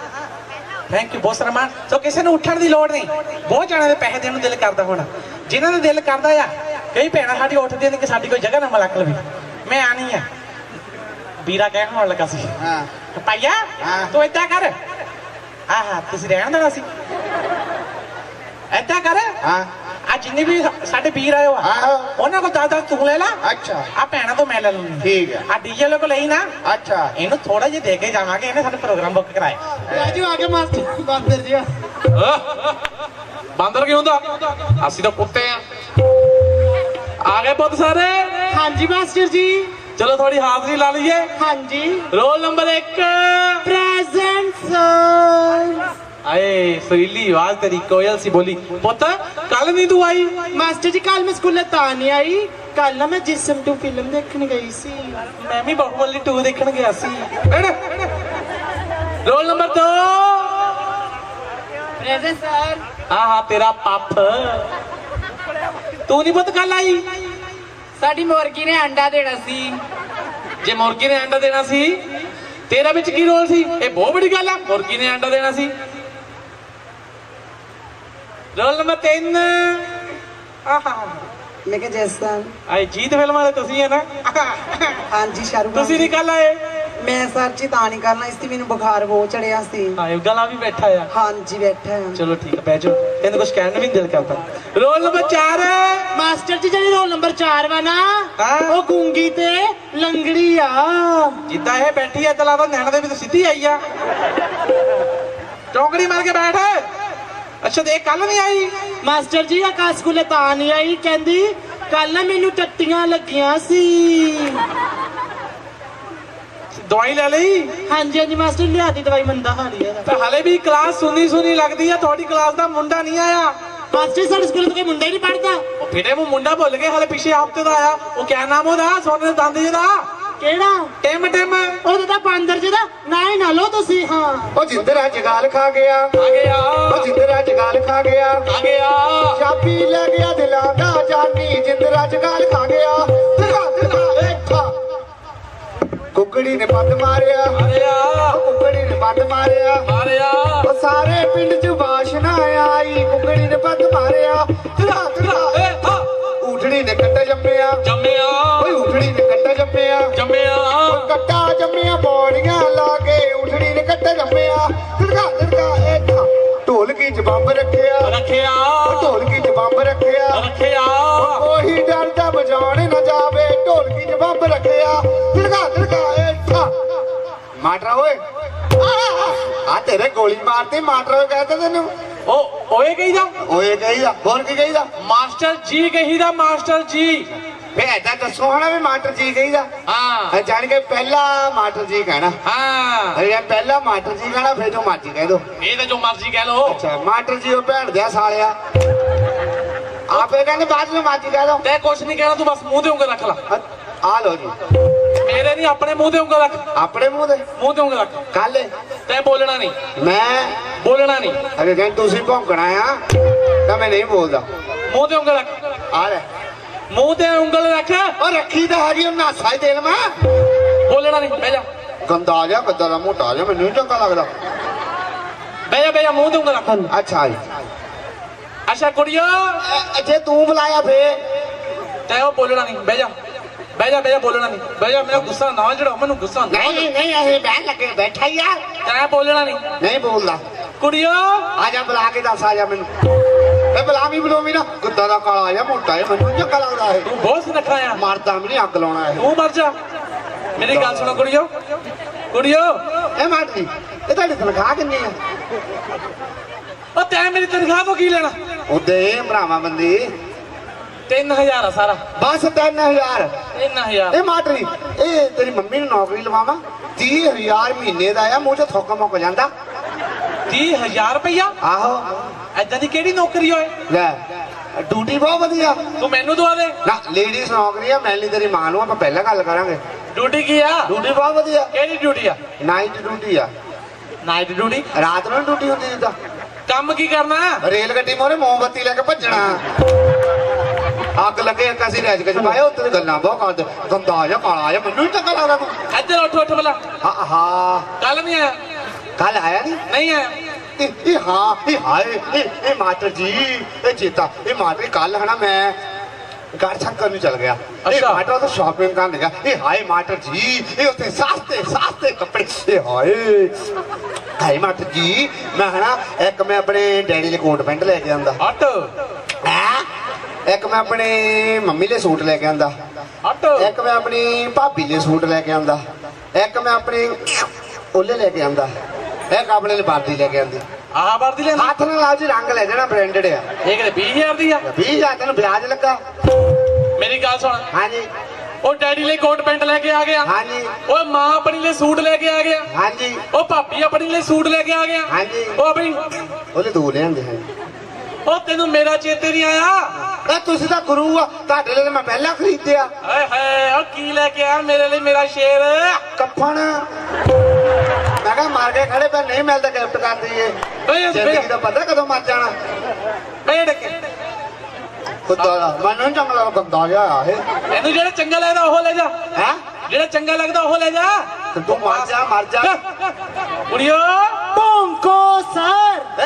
ਥੈਂਕ ਯੂ ਬਹੁਤ ਸਾਰਾ ਮਾਣ। ਸੋ ਕਿਸੇ ਨੂੰ ਉੱਠਣ ਦੀ ਲੋੜ ਨਹੀਂ। ਬਹੁਤ ਜਣਾਂ ਦੇ ਪੈਸੇ ਦੇਣ ਨੂੰ ਦਿਲ ਕਰਦਾ ਹੋਣਾ। ਜਿਨ੍ਹਾਂ ਦਾ ਦਿਲ ਕਰਦਾ ਆ ਕਈ ਭੈਣਾਂ ਸਾਡੀ ਉੱਠਦੀਆਂ ਨੇ ਕਿ ਸਾਡੀ ਕੋਈ ਜਗ੍ਹਾ ਨਾ ਮਲਕ ਲਵੇ। ਮੈਂ ਆਣੀ ਆ। ਵੀਰਾ ਕਹਿਣ ਹੋਣ ਲੱਗਾ ਸੀ। ਹਾਂ। ਪਾਈਆ ਹਾਂ। ਤੂੰ ਏਦਾਂ ਕਰ। ਆਹ ਤੁਸੀਂ ਰਹਿਣ ਦੇਣਾ ਸੀ। ਏਦਾਂ ਕਰ। ਹਾਂ। ਆ ਜਿੰਨੇ ਵੀ ਸਾਡੇ ਵੀਰ ਆਏ ਹੋ ਆ ਆਹੋ। ਉਹਨਾਂ ਕੋਲ ਦਾਦਾ ਤੂੰ ਲੈ ਲਾ। ਅੱਛਾ। ਆ ਭੈਣਾਂ ਤੋਂ ਮੈਂ ਲੈ ਲੂੰਗੀ। ਠੀਕ ਹੈ ਆ ਡੀਜੇ ਕੋਲ ਲਈ ਨਾ ਅੱਛਾ। ਇਹਨੂੰ ਥੋੜਾ ਜਿਹਾ ਦੇ ਕੇ ਜਾਵਾਂਗੇ ਇਹਨੇ ਸਾਡਾ ਪ੍ਰੋਗਰਾਮ ਬੁੱਕ ਕਰਾਇਆ। ਰਾਜੂ ਆ ਕੇ ਮਾਸਟਰ ਬਾਂਦਰ ਜੀ ਬਾਂਦਰ ਕੀ ਹੁੰਦਾ? ਅਸੀਂ ਤਾਂ ਕੁੱਤੇ ਆ। ਆ ਗਏ ਪੁੱਤ ਸਾਰੇ? ਹਾਂਜੀ ਮਾਸਟਰ ਜੀ। ਚਲੋ ਥੋੜੀ ਹਾਜ਼ਰੀ ਲਾ ਲਈਏ। ਹਾਂਜੀ। ਰੋਲ ਨੰਬਰ 1 ਪ੍ਰੈਜ਼ੈਂਟ ਸਰ ਆਏ ਸੁਰੀਲੀ ਆਵਾਜ਼ ਤੇਰੀ ਕੋਇਲ ਸੀ ਬੋਲੀ ਪੁੱਤ ਕੱਲ ਨਹੀਂ ਤੂੰ ਆਈ? ਮਾਸਟਰ ਜੀ ਕੱਲ ਮੈਂ ਸਕੂਲੇ ਤਾਂ ਨਹੀਂ ਆਈ। ਕੱਲ ਨਾ ਮੈਂ ਜਿਸਮ 2 ਫਿਲਮ ਦੇਖਣ ਗਈ ਸੀ। ਮੈਂ ਵੀ ਬਾਹੂਬਲੀ 2 ਦੇਖਣ ਗਿਆ ਸੀ। Roll number 2 present sir. ਤੇਰਾ ਪੱਪ। ਤੂੰ ਨਹੀਂ ਪੁੱਤ ਕੱਲ ਆਈ? ਸਾਡੀ ਮੁਰਗੀ ਨੇ ਅੰਡਾ ਦੇਣਾ ਸੀ। ਜੇ ਮੁਰਗੀ ਨੇ ਅੰਡਾ ਦੇਣਾ ਸੀ ਤੇਰਾ ਵਿੱਚ ਕੀ ਰੋਲ ਸੀ? ਇਹ ਬਹੁਤ ਬੜੀ ਗੱਲ ਆ ਮੁਰਗੀ ਨੇ ਅੰਡਾ ਦੇਣਾ ਸੀ। ਰੋਲ ਨੰਬਰ 3 ਆਹਾ। ਮੈਂ ਕਿਹਾ ਜੈਸਨ। ਆਏ ਜੀਤ ਫਿਲਮ ਵਾਲੇ ਤੁਸੀਂ ਹੈ ਨਾ? ਹਾਂਜੀ ਸ਼ਾਹਰੁਖ ਖਾਨ ਤੁਸੀਂ ਨਹੀਂ ਕੱਲ ਆਏ ਮੈਂ ਸਰ ਜੀ ਤਾਂ ਨਹੀਂ ਕਰਨਾ ਇਸ ਤੇ ਮੈਨੂੰ ਬੁਖਾਰ ਬਹੁਤ ਚੜਿਆ ਸੀ। ਆਏ ਗਲਾ ਵੀ ਬੈਠਾ ਆ। ਹਾਂਜੀ ਬੈਠਾ ਹਾਂ ਚਲੋ ਠੀਕ ਹੈ ਬਹਿ ਜਾਓ। ਇਹਨੂੰ ਕੁਝ ਕਹਿਣ ਨੂੰ ਵੀ ਨੀ ਦਿਲ ਕਰਦਾ। ਰੋਲ ਨੰਬਰ 4 ਮਾਸਟਰ ਜੀ ਜਿਹੜੀ ਰੋਲ ਨੰਬਰ 4 ਵਾ ਨਾ ਹਾਂ। ਉਹ ਗੂੰਗੀ ਤੇ ਲੰਗੜੀ ਆ। ਜਿੱਦਾਂ ਇਹ ਬੈਠੀ ਨੈਣ ਦੇ ਵੀ ਸਿੱਧੀ ਆਈ ਆ। ਚੌਂਕੜੀ ਮਾਰ ਕੇ ਬੈਠ। ਅੱਛਾ ਤੇ ਇਹ ਕੱਲ ਨਹੀਂ ਆਈ? ਮਾਸਟਰ ਜੀ ਆਕਾਸ਼ ਸਕੂਲੇ ਤਾਂ ਨਹੀਂ ਆਈ ਕਹਿੰਦੀ ਕੱਲ ਮੈਨੂੰ ਟੱਟੀਆਂ ਲੱਗੀਆਂ ਸੀ। ਦਵਾਈ ਲੈ ਲਈ? ਹਾਂਜੀ ਹਾਂਜੀ ਮਾਸਟਰ ਲਿਆਦੀ ਦਵਾਈ ਮੰਦਾ ਹਾਲੀ ਆ ਤਾਂ ਹਲੇ ਵੀ ਕਲਾਸ ਸੁਣੀ ਸੁਣੀ ਲੱਗਦੀ ਆ ਤੁਹਾਡੀ ਕਲਾਸ ਦਾ ਮੁੰਡਾ ਨਹੀਂ ਆਇਆ। ਮਾਸਟਰ ਜੀ, ਸਾਡੇ ਸਕੂਲ ਤੋਂ ਕੋਈ ਮੁੰਡਾ ਹੀ ਨਹੀਂ ਪੜਦਾ ਉਹ ਫਿਰੇ ਉਹ ਮੁੰਡਾ ਭੁੱਲ ਗਏ ਹਲੇ ਪਿਛੇ ਹਫ਼ਤੇ ਦਾ ਆਇਆ। ਉਹ ਕਿਆ ਨਾਮ ਉਹਦਾ? ਸੋਨੇ ਦੇ ਦੰਦ ਜਿਹਦਾ? ਕਿਹੜਾ? ਟਿਮ ਟਿਮ। ਆ ਉਹਦਾ ਤਾਂ ਬਾਂਦਰ ਜੀ ਦਾ ਨਾ ਹੀ ਨਾ ਲਓ ਤੁਸੀਂ ਹਾਂ। ਉਹ ਜਿੰਦਰਾ ਜਗਾਲ ਖਾ ਗਿਆ। ਗਿਆ। ਉਹ ਜਿੰਦਰਾ ਜਗਾਲ ਖਾ ਗਿਆ। ਆ ਗਿਆ। ਚਾਬੀ ਲੈ ਗਿਆ ਦਿਲਾਂ ਦਾ ਜਾਨੀ ਜਿੰਦਰਾ ਜਗਾਲ ਖਾ ਗਿਆ। ਧਿਰਾ ਧਿਰਾ ਏਠਾ ਕੁੱਕੜੀ ਨੇ ਬੰਦ ਮਾਰਿਆ। ਮਾਰਿਆ। ਉਹ ਕੁੱਕੜੀ ਨੇ ਬੰਦ ਮਾਰਿਆ। ਮਾਰਿਆ। ਉਹ ਸਾਰੇ ਪਿੰਡ ਚ ਬਾਸ਼ਨਾ ਆਈ। ਕੁੱਕੜੀ ਨੇ ਬੰਦ ਮਾਰਿਆ। ਧਿਰਾ ਧਿਰਾ ਏ ਹਾ ਊਠੜੀ ਨੇ ਜੰਮਿਆ। ਜੰਮਿਆ। ਓਏ ਊਠੜੀ ਨੇ ਕੱਟਾ ਜੰਮਿਆ। ਜੰਮਿਆ। ਓ ਕੱਟਾ ਜੰਮਿਆ ਬੋੜੀਆਂ ਲਾ ਕੇ ਊਠੜੀ ਨੇ ਕੱਟਾ ਜੰਮਿਆ। ਧਿਰਕਾ ਧਿਰਕਾ ਏਠਾ ਢੋਲਕੀ ਚ ਬੰਬ ਰੱਖਿਆ। ਰੱਖਿਆ। ਉਹ ਢੋਲਕੀ ਚ ਬੰਬ ਰੱਖਿਆ। ਰੱਖਿਆ। ਉਹੀ ਡਰਦਾ ਵਜਾਉਣ ਨਾ ਜਾਵੇ ਢੋਲਕੀ ਚ ਬੰਬ ਰੱਖਿਆ। ਧਿਰਕਾ ਧਿਰਕਾ ਏਠਾ ਮਾਟਰਾ ਓਏ। ਆ ਤੇਰੇ ਗੋਲੀ ਮਾਰਤੀ ਮਾਟਰਾ ਕਹਿੰਦਾ ਤੈਨੂੰ। ਉਹ ਓਏ ਕਹੀਦਾ ਓਏ ਕਹੀਦਾ ਹੋਰ ਕੀ ਕਹੀਦਾ ਮਾਸਟਰ ਜੀ ਕਹੀਦਾ ਮਾਸਟਰ ਜੀ। ਫੇ ਐਦਾਂ ਦੱਸੋ ਹਣਾ ਵੀ ਮਾਟਰ ਜੀ ਕਹੀਦਾ ਹਾਂ। ਇਹ ਜਾਣ ਕੇ ਪਹਿਲਾ ਮਾਟਰ ਜੀ ਕਹਿਣਾ। ਹਾਂ। ਅਰੇ ਯਾਰ ਪਹਿਲਾ ਮਾਟਰ ਜੀ ਕਹਿਣਾ ਫੇਰ ਜੋ ਮਰਜ਼ੀ ਕਹਿ ਦੋ। ਇਹ ਤਾਂ ਜੋ ਮਰਜ਼ੀ ਕਹਿ ਲੋ ਅੱਛਾ ਮਾਟਰ ਜੀ ਉਹ ਭੈਣ ਦਿਆ ਸਾਲਿਆ। ਆਪੇ ਕਹਿੰਦੇ ਬਾਅਦ ਵਿੱਚ ਮਰਜ਼ੀ ਕਹਿ ਦੋ। ਤੇ ਕੁਛ ਨਹੀਂ ਕਹਿਣਾ ਤੂੰ ਬਸ ਮੂੰਹ ਤੇ ਉਂਗਲ ਰੱਖ ਲੈ। ਆ ਲੋ ਜੀ। ਮੇਰੇ ਨਹੀਂ ਆਪਣੇ ਮੂੰਹ ਤੇ ਉਂਗਲ ਰੱਖ। ਆਪਣੇ ਮੂੰਹ ਦੇ? ਮੂੰਹ ਤੇ ਉਂਗਲ ਰੱਖ। ਕੱਲ ਤੈਂ ਬੋਲਣਾ ਨਹੀਂ। ਮੈਂ ਬੋਲਣਾ ਨਹੀਂ। ਅਰੇ ਕਹਿੰਦੇ ਤੁਸੀਂ ਭੌਂਕਣਾ ਆ ਤਾਂ ਮੈਂ ਨਹੀਂ ਬੋਲਦਾ। ਮੂੰਹ ਤੇ ਉਂਗਲ ਰੱਖ। ਆ ਲੈ। ਮੂੰਹ ਤੇ ਉਂਗਲ ਰੱਖ। ਉਹ ਰੱਖੀ ਤਾਂ ਹੈਗੀ ਉਹ ਨਾਸਾ ਹੀ ਦੇਣ ਮੈਂ। ਬੋਲਣਾ ਨਹੀਂ। ਬਹਿ ਜਾ। ਗੰਦਾ ਜਿਹਾ ਕੱਦਾ ਦਾ ਮੋਟਾ ਜਿਹਾ ਮੈਨੂੰ ਨਹੀਂ ਚੰਗਾ ਲੱਗਦਾ। ਬਹਿ ਜਾ ਬਹਿ ਜਾ ਮੂੰਹ ਤੇ ਉਂਗਲ ਰੱਖ। ਅੱਛਾ ਜੀ। ਅੱਛਾ ਕੁੜੀਓ। ਜੇ ਤੂੰ ਬੁਲਾਇਆ ਫੇ ਤੈਂ ਉਹ ਬੋਲਣਾ ਨਹੀਂ। ਬਹਿ ਜਾ। ਬਹਿ ਜਾ ਬਹਿ ਜਾ ਬੋਲਣਾ ਨਹੀਂ। ਬਹਿ ਜਾ ਮੇਰਾ ਗੁੱਸਾ ਨਾ ਚੜਾ ਮੈਨੂੰ ਗੁੱਸਾ ਨਾ ਨਹੀਂ ਨਹੀਂ ਇਹ ਬਹਿਣ ਲੱਗੇ ਬੈਠਾ ਹੀ ਆ। ਤੈਂ ਬੋਲਣਾ ਨਹੀਂ। ਨਹੀਂ ਬੋਲਦਾ। ਕੁੜੀਓ। ਆ ਜਾ ਬੁਲਾ ਕੇ ਦੱਸ ਆ ਜਾ ਮੈਨੂੰ। ਮੈਂ ਬੁਲਾਵੀ ਬੁਲਾਵੀ ਨਾ। ਗੁੱਦਾ ਦਾ ਕਾਲਾ ਜਿਹਾ ਮੋਟਾ ਜਿਹਾ ਮੈਨੂੰ ਚੰਗਾ ਲੱਗਦਾ ਇਹ। ਤੂੰ ਬਹੁਤ ਸੁਨੱਖਾ ਆ। ਮਰਦਾ ਵੀ ਨਹੀਂ ਅੱਗ ਲਾਉਣਾ ਇਹ। ਤੂੰ ਮਰ ਜਾ। ਮੇਰੀ ਗੱਲ ਸੁਣੋ ਕੁੜੀਓ। ਕੁੜੀਓ। ਇਹ ਮਾਟ ਜੀ ਇਹ ਤੁਹਾਡੀ ਤਨਖਾਹ ਕਿੰਨੀ ਆ? ਤੈਂ ਮੇਰੀ ਤਨਖਾਹ ਤੋਂ ਕੀ ਲੈਣਾ? ਉਹਦੇ ਭਰਾਵਾ ਬੰਦੀ। 3000 ਆ ਸਾਰਾ। ਬਸ 3000 3000 ਇਹ ਮਾਟਰੀ ਇਹ ਤੇਰੀ ਮੰਮੀ ਨੂੰ ਨੌਕਰੀ ਲਵਾਵਾਂ। 30000 ਮਹੀਨੇ ਦਾ ਆ ਮੂੰਹ ਚ ਥੁੱਕ ਮੁੱਕ ਜਾਂਦਾ। 30000 ਰੁਪਇਆ ਆਹੋ। ਐਦਾਂ ਦੀ ਕਿਹੜੀ ਨੌਕਰੀ ਓਏ? ਲੈ ਡਿਊਟੀ ਬਹੁਤ ਵਧੀਆ। ਤੂੰ ਮੈਨੂੰ ਦਵਾ ਦੇ। ਨਾ ਲੇਡੀਜ਼ ਨੌਕਰੀ ਆ ਮੈਂ ਨਹੀਂ ਤੇਰੀ ਮਾਂ ਨੂੰ ਆਪਾਂ ਪਹਿਲਾਂ ਗੱਲ ਕਰਾਂਗੇ। ਡਿਊਟੀ ਕੀ ਆ? ਡਿਊਟੀ ਬਹੁਤ ਵਧੀਆ। ਕਿਹੜੀ ਡਿਊਟੀ ਆ? ਨਾਈਟ ਡਿਊਟੀ ਆ। Night duty? ਰਾਤ ਨੂੰ ਡਿਊਟੀ ਹੁੰਦੀ ਜਿੱਦਾਂ। ਕੰਮ ਕੀ ਕਰਨਾ? ਰੇਲ ਗੱਡੀ ਮੋਰੇ ਮੋਮਬੱਤੀ ਲੈ ਕੇ ਭੱਜਣਾ। ਅੱਗ ਲੱਗੇ ਇੱਕ ਅਸੀਂ ਰੈਜ ਕੇ ਪਾਏ ਉੱਤੇ ਗੱਲਾਂ ਬਹੁਤ ਕਰਦੇ। ਗੰਦਾ ਜਿਹਾ ਕਾਲਾ ਜਿਹਾ ਮੈਨੂੰ ਹੀ ਚੰਗਾ ਲੱਗਦਾ ਤੂੰ ਇੱਧਰ ਉੱਠ ਉੱਠ ਬਲਾ ਹਾਂ ਹਾਂ ਕੱਲ ਨਹੀਂ ਆਇਆ। ਕੱਲ ਆਇਆ ਨਹੀਂ ਨਹੀਂ ਆਇਆ। ਇਹ ਇਹ ਹਾਂ ਇਹ ਹਾਏ ਇਹ ਇਹ ਮਾਸਟਰ ਜੀ ਇਹ ਚੇਤਾ ਇਹ ਮਾਸਟਰ ਕੱਲ ਹਨਾ ਮੈਂ ਗਾੜ ਛੱਕਰ ਨੂੰ ਚਲ ਗਿਆ। ਇਹ ਅੱਛਾ। ਮਾਸਟਰ ਤਾਂ ਸ਼ਾਪਿੰਗ ਕਰਨ ਲੱਗਾ ਇਹ ਹਾਏ ਮਾਸਟਰ ਜੀ ਇਹ ਉੱਥੇ ਸਸਤੇ ਸਸਤੇ ਕੱਪੜੇ। ਇਹ ਹਾਏ। ਹਾਏ ਮਾਸਟਰ ਜੀ ਮੈਂ ਹਨਾ ਇੱਕ ਮੈਂ ਆਪਣੇ ਡੈਡੀ ਲਈ ਕੋਟ ਪੈਂਟ ਲੈ ਕੇ ਆਂਦਾ। ਹਟ ਹੈਂ? ਇੱਕ ਮੈਂ ਆਪਣੇ ਮੰਮੀ ਲਈ ਸੂਟ ਲੈ ਕੇ ਆਂਦਾ। ਹਟ ਇੱਕ ਮੈਂ ਆਪਣੀ ਭਾਬੀ ਲਈ ਸੂਟ ਲੈ ਕੇ ਆਂਦਾ। ਇੱਕ ਮੈਂ ਆਪਣੀ ਉਹਲੇ ਲੈ ਕੇ ਆਂਦਾ। ਇੱਕ ਆਪਣੇ ਲਈ ਵਰਦੀ ਲੈ ਕੇ ਆਂਦੀ। ਆਹ ਵਰਦੀ ਲੈਂਦੀ? ਹੱਥ ਨਾਲ ਲਾ ਜੀ ਰੰਗ ਲੈ ਜਾਣਾ ਬ੍ਰਾਂਡਡ ਆ। ਇਹ ਕਿਤੇ 20000 ਦੀ ਆ? 20000 ਤੈਨੂੰ ਵਿਆਜ ਲੱਗਾ। ਮੇਰੀ ਗੱਲ ਸੁਣ। ਹਾਂਜੀ। ਉਹ ਡੈਡੀ ਲਈ ਕੋਟ ਪੈਂਟ ਲੈ ਕੇ ਆ ਗਿਆ। ਹਾਂਜੀ। ਓਏ ਮਾਂ ਆਪਣੀ ਲਈ ਸੂਟ ਲੈ ਕੇ ਆ ਗਿਆ। ਹਾਂਜੀ। ਉਹ ਭਾਬੀ ਆਪਣੀ ਲਈ ਸੂਟ ਲੈ ਕੇ ਆ ਗਿਆ। ਹਾਂਜੀ। ਉਹ ਆਪਣੀ ਉਹਲੇ ਦੋ ਲਿਆਂਦੇ ਹਨ ਉਹ ਤੈਨੂੰ ਮੇਰਾ ਚੇਤੇ ਨਹੀਂ ਆਇਆ? ਇਹ ਤੁਸੀਂ ਤਾਂ ਗੁਰੂ ਆ। ਤੁਹਾਡੇ ਲਈ ਮੈਂ ਪਹਿਲਾਂ ਖਰੀਦਿਆ। ਹਾਏ ਹਾਏ ਉਹ ਕੀ ਲੈ ਕੇ ਆਇਆ ਮੇਰੇ ਲਈ ਮੇਰਾ ਸ਼ੇਰ? ਕੱਫਣ ਮੈਂ ਕਿਹਾ ਮਾਰ ਕੇ ਖੜੇ ਪਰ ਨਹੀਂ ਮਿਲਦਾ ਗਿਫਟ ਕਰ ਦਈਏ। ਓਏ ਜ਼ਿੰਦਗੀ ਦਾ ਪਤਾ ਕਦੋਂ ਮਰ ਜਾਣਾ। ਬੈਠ ਕੇ ਖੁਦਾ ਦਾ। ਮੈਨੂੰ ਨੀ ਚੰਗਾ ਲੱਗਦਾ ਗੰਦਾ ਜਿਹਾ ਆ ਇਹ। ਤੈਨੂੰ ਜਿਹੜਾ ਚੰਗਾ ਲੱਗਦਾ ਉਹ ਲੈ ਜਾ। ਹੈ? ਜਿਹੜਾ ਚੰਗਾ ਲੱਗਦਾ ਉਹ ਲੈ ਜਾ। ਤੇ ਮਰ ਜਾ ਮਰ ਜਾ। ਕੁੜੀਓ। ਭੌਂਕੋ ਸਰ।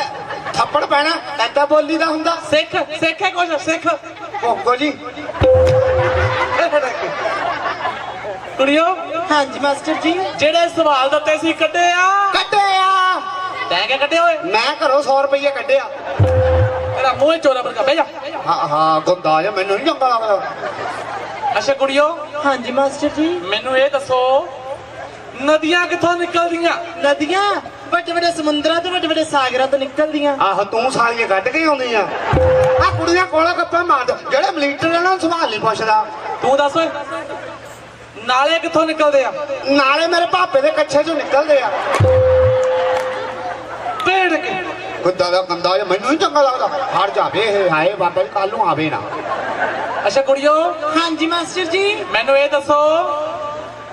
ਥੱਪੜ ਪੈਣਾ ਐਦਾਂ ਬੋਲੀ ਦਾ ਹੁੰਦਾ। ਸਿੱਖ ਸਿੱਖ ਕੁਛ ਸਿੱਖ। ਭੋਗੋ ਜੀ। ਕੁੜੀਓ ਹਾਂਜੀ ਮਾਸਟਰ ਜੀ। ਜਿਹੜੇ ਸਵਾਲ ਦਿੱਤੇ ਸੀ ਕੱਢੇ ਆ। ਕੱਢਿਆ ਤੈਂ ਕਿਆ ਕੱਢੇ ਓਏ। ਮੈਂ ਘਰੋਂ 100 ਰੁਪਏ ਕੱਢਿਆ ਤੇਰਾ ਮੂੰਹ ਚੋਰਾ ਵਰਗਾ ਬਹਿ ਜਾ। ਹਾਂ ਹਾਂ ਗੰਦਾ ਜਿਹਾ ਮੈਨੂੰ ਨਹੀਂ ਚੰਗਾ ਲੱਗਦਾ। ਅੱਛਾ ਕੁੜੀਓ। ਹਾਂਜੀ ਮਾਸਟਰ ਜੀ। ਮੈਨੂੰ ਇਹ ਦੱਸੋ ਨਦੀਆਂ ਕਿੱਥੋਂ ਨਿਕਲਦੀਆਂ? ਨਦੀਆਂ? ਵੱਡੇ ਵੱਡੇ ਸਮੁੰਦਰਾਂ ਤੇ ਵੱਡੇ ਵੱਡੇ ਸਾਗਰਾਂ ਤੋਂ ਨਿਕਲਦੀਆਂ। ਆਹ ਤੂੰ ਸਾਰੀਆਂ ਕੱਢ ਕੇ ਆਉਂਦੀ ਆ ਆ ਕੁੜੀਆਂ ਕੋਲਾ ਕੱਪਾ ਮਾਰ ਜਿਹੜੇ ਮਲੀਟਰ ਇਹਨਾਂ ਨੂੰ ਸਵਾਲ ਨਹੀਂ ਪੁੱਛਦਾ। ਤੂੰ ਦੱਸ ਨਾਲੇ ਕਿੱਥੋਂ ਨਿਕਲਦੇ ਆ? ਨਾਲੇ ਮੇਰੇ ਭਾਪੇ ਦੇ ਕੱਛੇ ਚੋਂ ਨਿਕਲਦੇ ਆ। ਪੇੜ ਕੇ। ਗੰਦਾ ਦਾ ਗੰਦਾ ਜਿਹਾ ਮੈਨੂੰ ਨਹੀਂ ਚੰਗਾ ਲੱਗਦਾ। ਹਟ ਜਾਵੇ ਇਹ ਹਾਏ ਬਾਬਾ ਜੀ ਕੱਲ ਨੂੰ ਆਵੇ ਨਾ। ਅੱਛਾ ਕੁੜੀਓ। ਹਾਂਜੀ ਮਾਸਟਰ ਜੀ। ਮੈਨੂੰ ਇਹ ਦੱਸੋ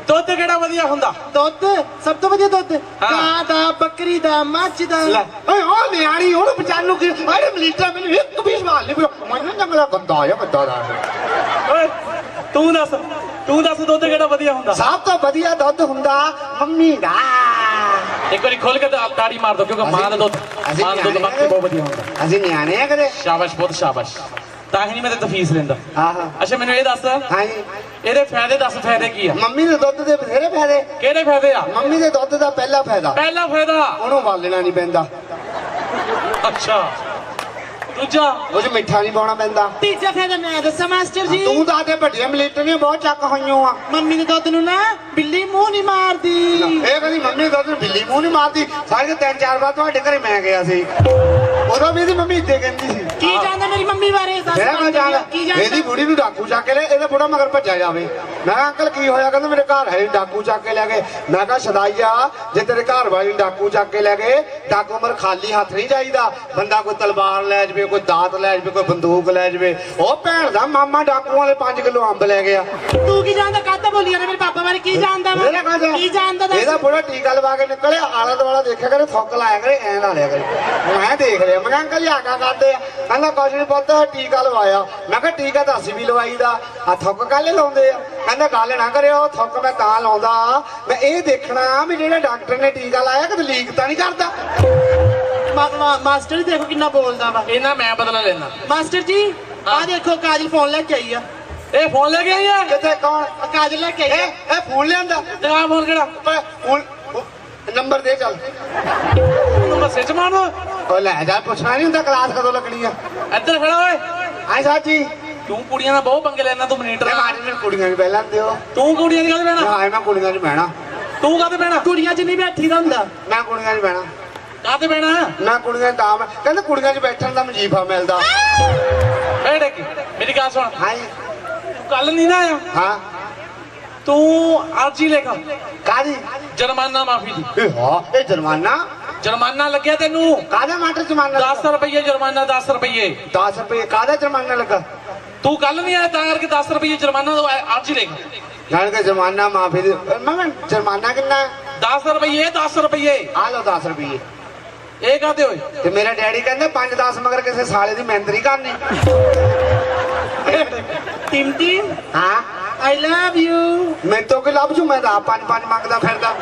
ਦੁੱਧ ਕਿਹੜਾ ਵਧੀਆ ਹੁੰਦਾ? ਦੁੱਧ ਸਭ ਤੋਂ ਵਧੀਆ ਦੁੱਧ। ਗਾਂ ਦਾ ਬੱਕਰੀ ਦਾ ਮੱਝ ਦਾ। ਓਏ ਉਹ ਨਿਆਣੀ ਉਹਨੂੰ ਨੂੰ ਕੀ? ਅਰੇ ਮੈਨੂੰ ਇੱਕ ਵੀ ਸਵਾਲ ਨਹੀਂ ਮੈਨੂੰ ਚੰਗਾ ਲੱਗਦਾ। ਗੰਦਾ ਜਿਹਾ ਗੰਦਾ ਦਾ ਓਏ ਤੂੰ ਦੱਸ ਤੂੰ ਦੱਸ ਦੁੱਧ ਕਿਹੜਾ ਵਧੀਆ ਹੁੰਦਾ? ਸਭ ਤੋਂ ਵਧੀਆ ਦੁੱਧ ਹੁੰਦਾ ਮੰਮੀ ਦਾ। ਇੱਕ ਵਾਰੀ ਖੋਲ ਕੇ ਤਾਂ ਤਾੜੀ ਮਾਰ ਦੋ ਕਿਉਂਕਿ ਮਾਂ ਦਾ ਦੁੱਧ ਮਾਂ ਦਾ ਦੁੱਧ ਬਾਕੀ ਬਹੁਤ ਵਧੀਆ ਹੁੰਦਾ। ਅਸੀਂ ਨਿਆਣੇ ਆ ਕਦੇ? ਸ਼ਾਬਾਸ਼ ਬਹੁਤ ਸ਼ਾਬਾਸ਼। ਤਾਂ ਹੀ ਨਹੀਂ ਮੈਂ ਤੇ ਤਫੀਸ ਲੈਂਦਾ। ਆਹਾ ਅੱਛਾ ਮੈਨੂੰ ਇਹ ਦੱਸ। ਹਾਂਜੀ। ਇਹਦੇ ਫਾਇਦੇ ਦੱਸ ਫਾਇਦੇ ਕੀ ਆ? ਮੰਮੀ ਦੇ ਦੁੱਧ ਦੇ ਬਥੇਰੇ ਫਾਇਦੇ। ਕਿਹੜੇ ਫਾਇਦੇ ਆ? ਮੰਮੀ ਦੇ ਦੁੱਧ ਦਾ ਪਹਿਲਾ ਫਾਇਦਾ। ਪਹਿਲਾ ਫਾਇਦਾ? ਉਹਨੂੰ ਵਾਲਣਾ ਨਹੀਂ ਪੈਂਦਾ। ਅੱਛਾ। ਦੂਜਾ। ਉਹ 'ਚ ਮਿੱਠਾ ਨਹੀਂ ਪਾਉਣਾ ਪੈਂਦਾ। ਤੀਜਾ ਫਾਇਦਾ ਮੈਂ ਦੱਸਾਂ ਮਾਸਟਰ ਜੀ। ਤੂੰ ਤਾਂ ਤੇ ਵੱਡੀਆਂ ਮਲੀਟਰੀਆਂ ਬਹੁਤ ਚੱਕ ਹੋਈਆਂ ਆ ਮੰਮੀ ਦੇ ਦੁੱਧ ਨੂੰ ਨਾ ਬਿੱਲੀ ਮੂੰਹ ਨਹੀਂ ਮਾਰਦੀ। ਇਹ ਕਹਿੰਦੀ ਮੰਮੀ ਦੇ ਦੁੱਧ ਨੂੰ ਬਿੱਲੀ ਮੂੰਹ ਨਹੀਂ ਮਾਰਦੀ। ਸਾਰੇ ਤਿੰਨ ਚਾਰ ਵਾਰ ਤੁਹਾਡੇ ਘਰੇ ਮੈਂ ਗਿਆ ਸੀ। ਉਦੋਂ ਵੀ ਇਹਦੀ ਮੰਮੀ ਇੱਦੇ ਕਹਿੰਦੀ ਸੀ। ਕੀ ਜਾਣਦਾ ਮੇਰੀ ਮੰਮੀ ਬਾਰੇ? ਦੱਸ ਮੈਂ ਜਾਣ ਕੀ ਇਹਦੀ ਜਾਣਦਾ ਬੁੜੀ ਨੂੰ ਡਾਕੂ ਚੱਕ ਕੇ ਲੈ ਇਹਦਾ ਬੁੜਾ ਮਗਰ ਭੱਜਿਆ ਜਾਵੇ। ਮੈਂ ਕਿਹਾ ਅੰਕਲ ਕੀ ਹੋਇਆ? ਕਹਿੰਦਾ ਮੇਰੇ ਘਰ ਹੈ ਡਾਕੂ ਚੱਕ ਕੇ ਲੈ ਗਏ ਮੈਂ ਕਿਹਾ ਸਦਾਈਆ ਜੇ ਤੇਰੇ ਘਰ ਵਾਲੀ ਡਾਕੂ ਚੱਕ ਕੇ ਲੈ ਗਏ ਡਾਕੂ ਮਰ ਖਾਲੀ ਹੱਥ ਨਹੀਂ ਚਾਹੀਦਾ। ਬੰਦਾ ਕੋਈ ਤਲਵਾਰ ਲੈ ਜਾਵੇ ਕੋਈ ਦਾਤ ਲੈ ਜਾਵੇ ਕੋਈ ਬੰਦੂਕ ਲੈ ਜਾਵੇ। ਉਹ ਭੈਣ ਦਾ ਮਾਮਾ ਡਾਕੂ ਵਾਲੇ 5 ਕਿਲੋ ਅੰਬ ਲੈ ਗਿਆ। ਤੂੰ ਕੀ ਜਾਣਦਾ? ਕਾਹਦਾ ਬੋਲੀ ਜਾਂਦਾ? ਮੇਰੇ ਪਾਪਾ ਬਾਰੇ ਕੀ ਜਾਣਦਾ ਵਾ? ਇਹਦਾ ਕੀ ਜਾਣਦਾ ਇਹਦਾ ਬੁੜਾ ਟੀਕਾ ਲਵਾ ਕੇ ਨਿਕਲਿਆ ਆਲਾ ਦੁਆਲਾ ਦੇਖਿਆ ਕਰੇ ਥੁੱਕ ਲਾਇਆ ਕਰੇ ਐਂ ਲਾ ਲਿਆ ਕਰੇ। ਮੈਂ ਦੇਖ ਲਿਆ ਮੈਂ ਕਿਹਾ ਅੰਕਲ ਜੀ ਆਕਾ ਕਰਦੇ ਆ। ਕਹਿੰਦਾ ਕੁਝ ਨਹੀਂ ਪੁੱਤ ਟੀਕਾ ਲਵਾਇਆ। ਮੈਂ ਕਿਹਾ ਟੀਕਾ ਤਾਂ ਅਸੀਂ ਵੀ ਲਵਾਈਦਾ ਆ ਥੁੱਕ ਕਾਲੇ ਲਾਉਂਦੇ ਆ? ਕਹਿੰਦਾ ਗੱਲ ਨਾ ਕਰਿਓ ਥੁੱਕ ਮੈਂ ਤਾਂ ਲਾਉਂਦਾ। ਮੈਂ ਇਹ ਦੇਖਣਾ ਵੀ ਜਿਹੜੇ ਡਾਕਟਰ ਨੇ ਟੀਕਾ ਲਾਇਆ ਕਿਤੇ ਲੀਕ ਤਾਂ ਨਹੀਂ ਕਰਦਾ। ਮਾਸਟਰ ਜੀ ਦੇਖੋ ਕਿੰਨਾ ਬੋਲਦਾ ਵਾ। ਇਹਨਾਂ ਮੈਂ ਬਦਲਾ ਲੈਣਾ ਮਾਸਟਰ ਜੀ ਆ ਦੇਖੋ ਕਾਜਲ ਫੋਨ ਲੈ ਕੇ ਆਈ ਆ। ਇਹ ਫੋਨ ਲੈ ਕੇ ਆਈ ਆ? ਕਿਤੇ ਕੌਣ? ਆ ਕਾਜਲ ਲੈ ਕੇ ਆਈ ਇਹ ਆ। ਇਹ ਫੋਨ ਲਿਆਂਦਾ। ਜਗਾ ਫੋਨ ਕਿਹੜਾ? ਫੋਨ ਨੰਬਰ ਦੇ ਚੱਲ। ਨੰਬਰ ਸਿੱਚ ਮਾਰੋ। ਉਹ ਲੈ ਜਾ ਪੁੱਛਣਾ ਨਹੀਂ ਹੁੰਦਾ ਕਲਾਸ ਕਦੋਂ ਲੱਗਣੀ ਆ? ਇੱਧਰ ਖੜਾ ਓਏ। ਆਏ ਸਾਜੀ ਤੂੰ ਕੁੜੀਆਂ ਨਾਲ ਬਹੁਤ ਪੰਗੇ ਲੈਣਾ ਤੂੰ ਮਨੀਟਰ ਮੈਂ ਮਾਰੀ ਕੁੜੀਆਂ ਨੂੰ ਪਹਿਲਾਂ ਦਿਓ। ਤੂੰ ਕੁੜੀਆਂ ਦੀ ਗੱਲ ਬਹਿਣਾ? ਹਾਂ ਮੈਂ ਕੁੜੀਆਂ 'ਚ ਬਹਿਣਾ। ਤੂੰ ਕਾਹਦੇ ਬਹਿਣਾ? ਕੁੜੀਆਂ ਚ ਨਹੀਂ ਬੈਠੀ ਦਾ ਹੁੰਦਾ। ਮੈਂ ਕੁੜੀਆਂ 'ਚ ਬਹਿਣਾ। ਕਾਹਤੇ ਬਹਿਣਾ? ਮੈਂ ਕੁੜੀਆਂ ਦਾ ਮੈਂ ਕਹਿੰਦੇ ਕੁੜੀਆਂ 'ਚ ਬੈਠਣ ਦਾ ਮਜੀਫਾ ਮਿਲਦਾ। ਬੈਠ ਕੇ ਮੇਰੀ ਗੱਲ ਸੁਣ। ਹਾਂ ਜੀ ਤੂੰ ਕੱਲ ਨਹੀਂ ਨਾ ਆਇਆ? ਹਾਂ। ਤੂੰ ਅੱਜ ਹੀ ਲਿਖ ਕਾਦੀ ਜੁਰਮਾਨਾ ਮਾਫੀ ਦੀ। ਇਹ ਹਾਂ ਇਹ ਜੁਰਮਾਨਾ? ਜੁਰਮਾਨਾ ਲੱਗਿਆ ਤੈਨੂੰ? ਕਾਦਾ ਮਾਟਰ ਜੁਰਮਾਨਾ 10 ਰੁਪਏ ਜੁਰਮਾਨਾ 10 ਰੁਪਏ 10 ਰੁਪਏ ਕਾਦਾ ਜੁਰਮਾਨਾ ਲੱਗਾ? ਤੂੰ ਕੱਲ ਨਹੀਂ ਆਇਆ ਤਾਂ ਕਰਕੇ 10 ਰੁਪਏ ਜੁਰਮਾਨਾ ਅੱਜ ਹੀ ਲਿਖ ਜਾਣ ਕੇ ਜੁਰਮਾਨਾ ਮਾਫੀ ਦੇ ਮੈਂ ਜੁਰਮਾਨਾ ਕਿੰਨਾ? ਹੈ? 10 ਰੁਪਏ 10 ਰੁਪਏ ਆ ਲਓ 10 ਰੁਪਏ ਇਹ ਕਾਹਦੇ ਹੋਏ? ਤੇ ਮੇਰਾ ਡੈਡੀ ਕਹਿੰਦੇ 5-10 ਮਗਰ ਕਿਸੇ ਸਾਲੇ ਦੀ ਮਿਹਨਤ ਨਹੀਂ ਕਰਨੀ। ਟਿਮ ਟਿਮ ਹਾਂ? ਆਈ ਲਵ ਯੂ ਮੈਂ ਤੋਂ ਕਿ ਲੱਭ ਜੂ ਮੈਂ ਤਾਂ 5-5 ਮੰਗਦਾ ਫਿਰਦਾ।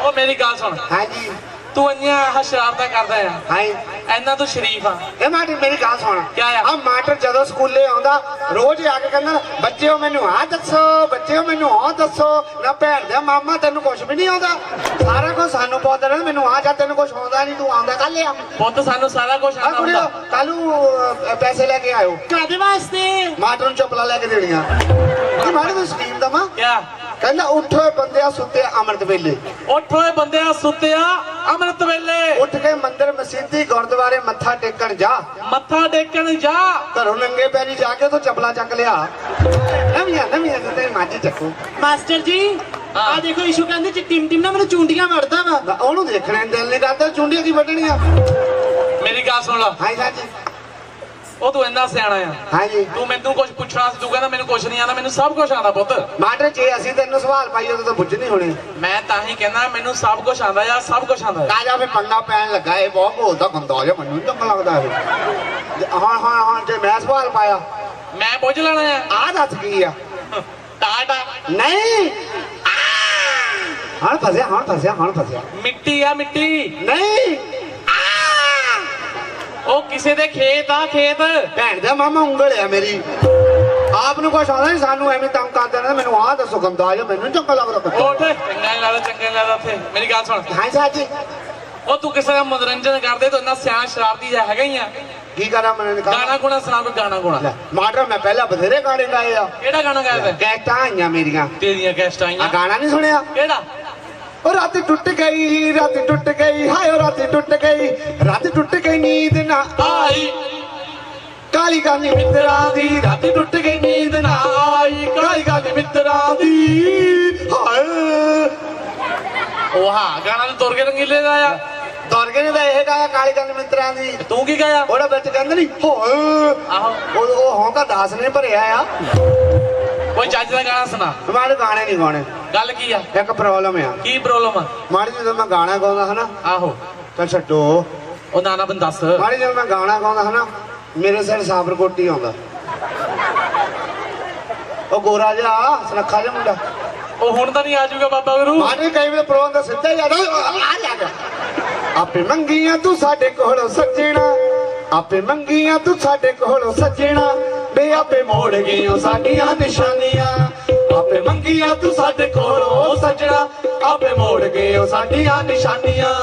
ਉਹ ਮੇਰੀ ਗੱਲ ਸੁਣ। ਹਾਂਜੀ। ਤੂੰ ਇੰਨੀਆਂ ਆਹ ਸ਼ਰਾਰਤਾਂ ਕਰਦਾ ਆ। ਹਾਂਜੀ। ਇੰਨਾ ਤੂੰ ਸ਼ਰੀਫ ਆ। ਇਹ ਮਾਟਰ ਮੇਰੀ ਗੱਲ ਸੁਣ। ਕਿਆ ਆ? ਆ ਮਾਟਰ ਜਦੋਂ ਸਕੂਲੇ ਆਉਂਦਾ ਰੋਜ਼ ਆ ਕੇ ਕਹਿੰਦਾ ਬੱਚਿਓ ਮੈਨੂੰ ਆ ਦੱਸੋ ਬੱਚਿਓ ਮੈਨੂੰ ਆ ਦੱਸੋ। ਨਾ ਭੈਣ ਦੇ ਮਾਮਾ ਤੈਨੂੰ ਕੁਝ ਵੀ ਨਹੀਂ ਆਉਂਦਾ। ਸਾਰਾ ਕੁਝ ਸਾਨੂੰ ਪੁੱਛਦਾ ਰਹਿੰਦਾ ਮੈਨੂੰ ਆ ਜਾ ਤੈਨੂੰ ਕੁਝ ਆਉਂਦਾ ਨਹੀਂ ਤੂੰ ਆਉਂਦਾ ਕੱਲ ਆ। ਪੁੱਤ ਸਾਨੂੰ ਸਾਰਾ ਕੁਝ ਆ ਆਉਂਦਾ ਕੁੜੀਓ ਹੁੰਦਾ। ਕੱਲੂ ਪੈਸੇ ਲੈ ਕੇ ਆਇਓ। ਕਾਦੇ ਵਾਸਤੇ? ਮਾਟਰ ਨੂੰ ਚਪਲਾ ਲੈ ਕੇ ਦੇਣੀਆਂ। ਕੀ ਮਾੜੇ ਨੂੰ ਸਕੀਮ ਦਵਾਂ? ਕਿਆ? ਕਹਿੰਦਾ ਉੱਠੋ ਬੰਦਿਆ ਸੁੱਤੇ ਅੰਮ੍ਰਿਤ ਵੇਲੇ। ਉੱਠ ਬੰਦਿਆ ਸੁੱਤਿਆ ਅੰਮ੍ਰਿਤ ਵੇਲੇ। ਉੱਠ ਕੇ ਮੰਦਿਰ ਮਸੀਤੀ ਗੁਰਦੁਆਰੇ ਮੱਥਾ ਟੇਕਣ ਜਾ। ਮੱਥਾ ਟੇਕਣ ਜਾ। ਘਰੋਂ ਨੰਗੇ ਪੈਰੀ ਜਾ ਕੇ ਤੋਂ ਚਪਲਾ ਚੱਕ ਲਿਆ। ਨਵੀਆਂ ਨਵੀਆਂ ਤੇ ਮਾਜੀ ਚੱਕੋ। ਮਾਸਟਰ ਜੀ। ਆ ਦੇਖੋ ਇਸ਼ੂ ਕਹਿੰਦੇ ਚ ਟਿਮ ਟਿਮ ਨਾ ਮੈਨੂੰ ਚੁੰਡੀਆਂ ਵੜਦਾ ਵਾ। ਉਹਨੂੰ ਦੇਖਣੇ ਦਿਲ ਨਹੀਂ ਕਰਦਾ ਚੁੰਡੀਆਂ ਕੀ ਵੱਢਣੀਆਂ? ਮੇਰੀ ਗੱਲ ਸੁਣ ਲਾ ਹਾਂ ਸਾਜੀ ਉਹ ਤੂੰ ਇੰਨਾ ਸਿਆਣਾ ਆ। ਹਾਂ ਜੀ ਤੂੰ ਮੈਨੂੰ ਕੁਝ ਪੁੱਛਣਾ ਸੀ ਤੂੰ ਕਹਿੰਦਾ ਮੈਨੂੰ ਕੁਝ ਨਹੀਂ ਆਉਂਦਾ ਮੈਨੂੰ ਸਭ ਕੁਝ ਆਉਂਦਾ ਪੁੱਤ। ਮਾਟਰ ਜੇ ਅਸੀਂ ਤੈਨੂੰ ਸਵਾਲ ਪਾਈਏ ਤਾਂ ਪੁੱਛ ਨਹੀਂ ਹੋਣੇ। ਮੈਂ ਤਾਂ ਹੀ ਕਹਿੰਦਾ ਮੈਨੂੰ ਸਭ ਕੁਝ ਆਉਂਦਾ ਆ ਸਭ ਕੁਝ ਆਉਂਦਾ। ਆ। ਕਾਜਾ ਫੇ ਪੰਗਾ ਪੈਣ ਲੱਗਾ ਇਹ ਬਹੁਤ ਬੋਲਦਾ ਗੰਦਾ ਜਿਹਾ ਮੈਨੂੰ ਚੰਗਾ ਲੱਗਦਾ ਇਹ। ਜੇ- ਹਾਂ ਹਾਂ ਹਾਂ ਜੇ ਮੈਂ ਸਵਾਲ ਪਾਇਆ। ਮੈਂ ਪੁੱਛ ਲੈਣਾ ਆ। ਆ ਦੱਸ ਕੀ ਆ? ਟਾਟਾ ਨਹੀਂ। ਹਾਂ ਫਸਿਆ ਹਾਂ ਫਸਿਆ ਹਾਂ ਫਸਿਆ ਮਿੱਟੀ ਆ ਮਿੱਟੀ। ਨਹੀਂ। ਉਹ ਕਿਸੇ ਦੇ ਖੇਤ ਆ ਖੇਤ। ਭੈਣ ਦਾ ਮਾਮਾ ਉਂਗਲ ਆ ਮੇਰੀ। ਆਪ ਨੂੰ ਕੁਛ ਆਉਂਦਾ ਨਹੀਂ ਸਾਨੂੰ ਐਵੇਂ ਤੰਗ ਕਰ ਦੇਣਾ ਮੈਨੂੰ ਆਹ ਦੱਸੋ ਗੰਦਾ ਜਿਹਾ ਮੈਨੂੰ ਨੀ ਚੰਗਾ ਲੱਗਦਾ ਉੱਠ। ਚੰਗਾ ਨੀ ਲੱਗਦਾ ਚੰਗਾ ਨੀ ਲੱਗਦਾ ਉੱਥੇ। ਮੇਰੀ ਗੱਲ ਸੁਣ। ਹਾਂ ਸਾਜੀ ਉਹ ਤੂੰ ਕਿਸੇ ਦਾ ਮਨੋਰੰਜਨ ਕਰਦੇ ਤੂੰ ਇੰਨਾ ਸਿਆਣਾ ਸ਼ਰਾਰਤੀ ਜਿਹਾ ਹੈਗਾ ਹੀ ਆ। ਕੀ ਕਰਾਂ ਮੈਂ ਨੇ ਗਾਣਾ ਗੁਣਾ ਸੁਣਾ ਕੋਈ ਗਾਣਾ ਗੁਣਾ। ਮਾਟਰ ਮੈਂ ਪਹਿਲਾਂ ਬਥੇਰੇ ਗਾਣੇ ਗਾਏ ਆ। ਕਿਹੜਾ ਗਾਣਾ ਗਾਇਆ ਕੈਟਾਂ ਆਈਆਂ ਮੇਰੀਆਂ। ਤੇਰੀਆਂ ਕੈਸਟਾਂ ਆ ਆਈਆਂ ਗਾਣਾ ਨਹੀਂ ਸੁਣਿਆ? ਕਿਹੜਾ? ਰਾਤ ਟੁੱਟ ਗਈ ਰਾਤ ਟੁੱਟ ਗਈ ਹਾਏ ਰਾਤ ਟੁੱਟ ਗਈ ਰਾਤ ਟੁੱਟ ਗਈ ਨੀਂਦ ਨਾ ਆਈ। ਕਾਲੀ ਕਾਲੀ ਮਿੱਤਰਾਂ ਦੀ ਰਾਤ ਟੁੱਟ ਗਈ ਨੀਂਦ ਨਾ ਆਈ। ਕਾਲੀ ਕਾਲੀ ਮਿੱਤਰਾਂ ਦੀ ਹਾਏ। ਉਹ ਹਾਂ ਗਾਣਾ ਤਾਂ ਤੁਰ ਕੇ ਰੰਗੀਲੇ ਦਾ ਆ। ਦਰਗੇ ਨੇ ਤਾਂ ਇਹ ਗਾਇਆ ਕਾਲੀ ਕਾਲੀ ਮਿੱਤਰਾਂ ਦੀ। ਤੂੰ ਕੀ ਗਾਇਆ? ਉਹਦਾ ਵਿੱਚ ਕਹਿੰਦੇ ਨਹੀਂ। ਹੋਏ। ਆਹੋ। ਉਹ ਉਹ ਹੌਂਕਾ ਦਾਸ ਨੇ ਭਰਿਆ ਆ। ਕੋਈ ਚੱਜ ਦਾ ਗਾਣਾ ਸੁਣਾ। ਮਾੜੇ ਗਾਣੇ ਨਹੀਂ ਗਾਣੇ ਗੱਲ ਕੀ ਆ? ਇੱਕ ਪ੍ਰੋਬਲਮ ਆ। ਕੀ ਪ੍ਰੋਬਲਮ ਆ? ਮਾੜੀ ਜਦੋਂ ਮੈਂ ਗਾਣਾ ਗਾਉਂਦਾ ਹਨਾ ਆਹੋ। ਤਾਂ ਛੱਡੋ। ਉਹ ਨਾ ਨਾ ਬੰਦ ਦੱਸ। ਮਾੜੀ ਜਦੋਂ ਮੈਂ ਗਾਣਾ ਗਾਉਂਦਾ ਹਨਾ ਮੇਰੇ ਸਿਰ ਸਾਬਰਕੋਟ ਹੀ ਆਉਂਦਾ। ਉਹ ਗੋਰਾ ਜਿਹਾ ਸੁਨੱਖਾ ਜਿਹਾ ਮੁੰਡਾ। ਉਹ ਹੁਣ ਤਾਂ ਨਹੀਂ ਆ ਜਾਊਗਾ ਬਾਬਾ ਗੁਰੂ। ਮਾੜੀ ਕਈ ਵੇਲੇ ਪ੍ਰੋਨ ਦਾ ਸਿੱਧਾ ਹੀ ਆ ਆਪੇ ਮੰਗੀਆਂ ਤੂੰ ਸਾਡੇ ਕੋਲੋਂ ਸੱਜਣਾ। ਆਪੇ ਮੰਗੀਆਂ ਤੂੰ ਸਾਡੇ ਕੋਲੋਂ ਸੱਜਣਾ। ਬੇ ਆਪੇ ਮੋੜ ਗਈਓ ਸਾਡੀਆਂ ਨਿਸ਼ਾਨੀਆਂ। ਆਪੇ ਮੰਗੀਆਂ ਤੂੰ ਸਾਡੇ ਆਪੇ ਮੋੜ ਗਈਓ ਸਾਡੀਆਂ ਨਿਸ਼ਾਨੀਆਂ।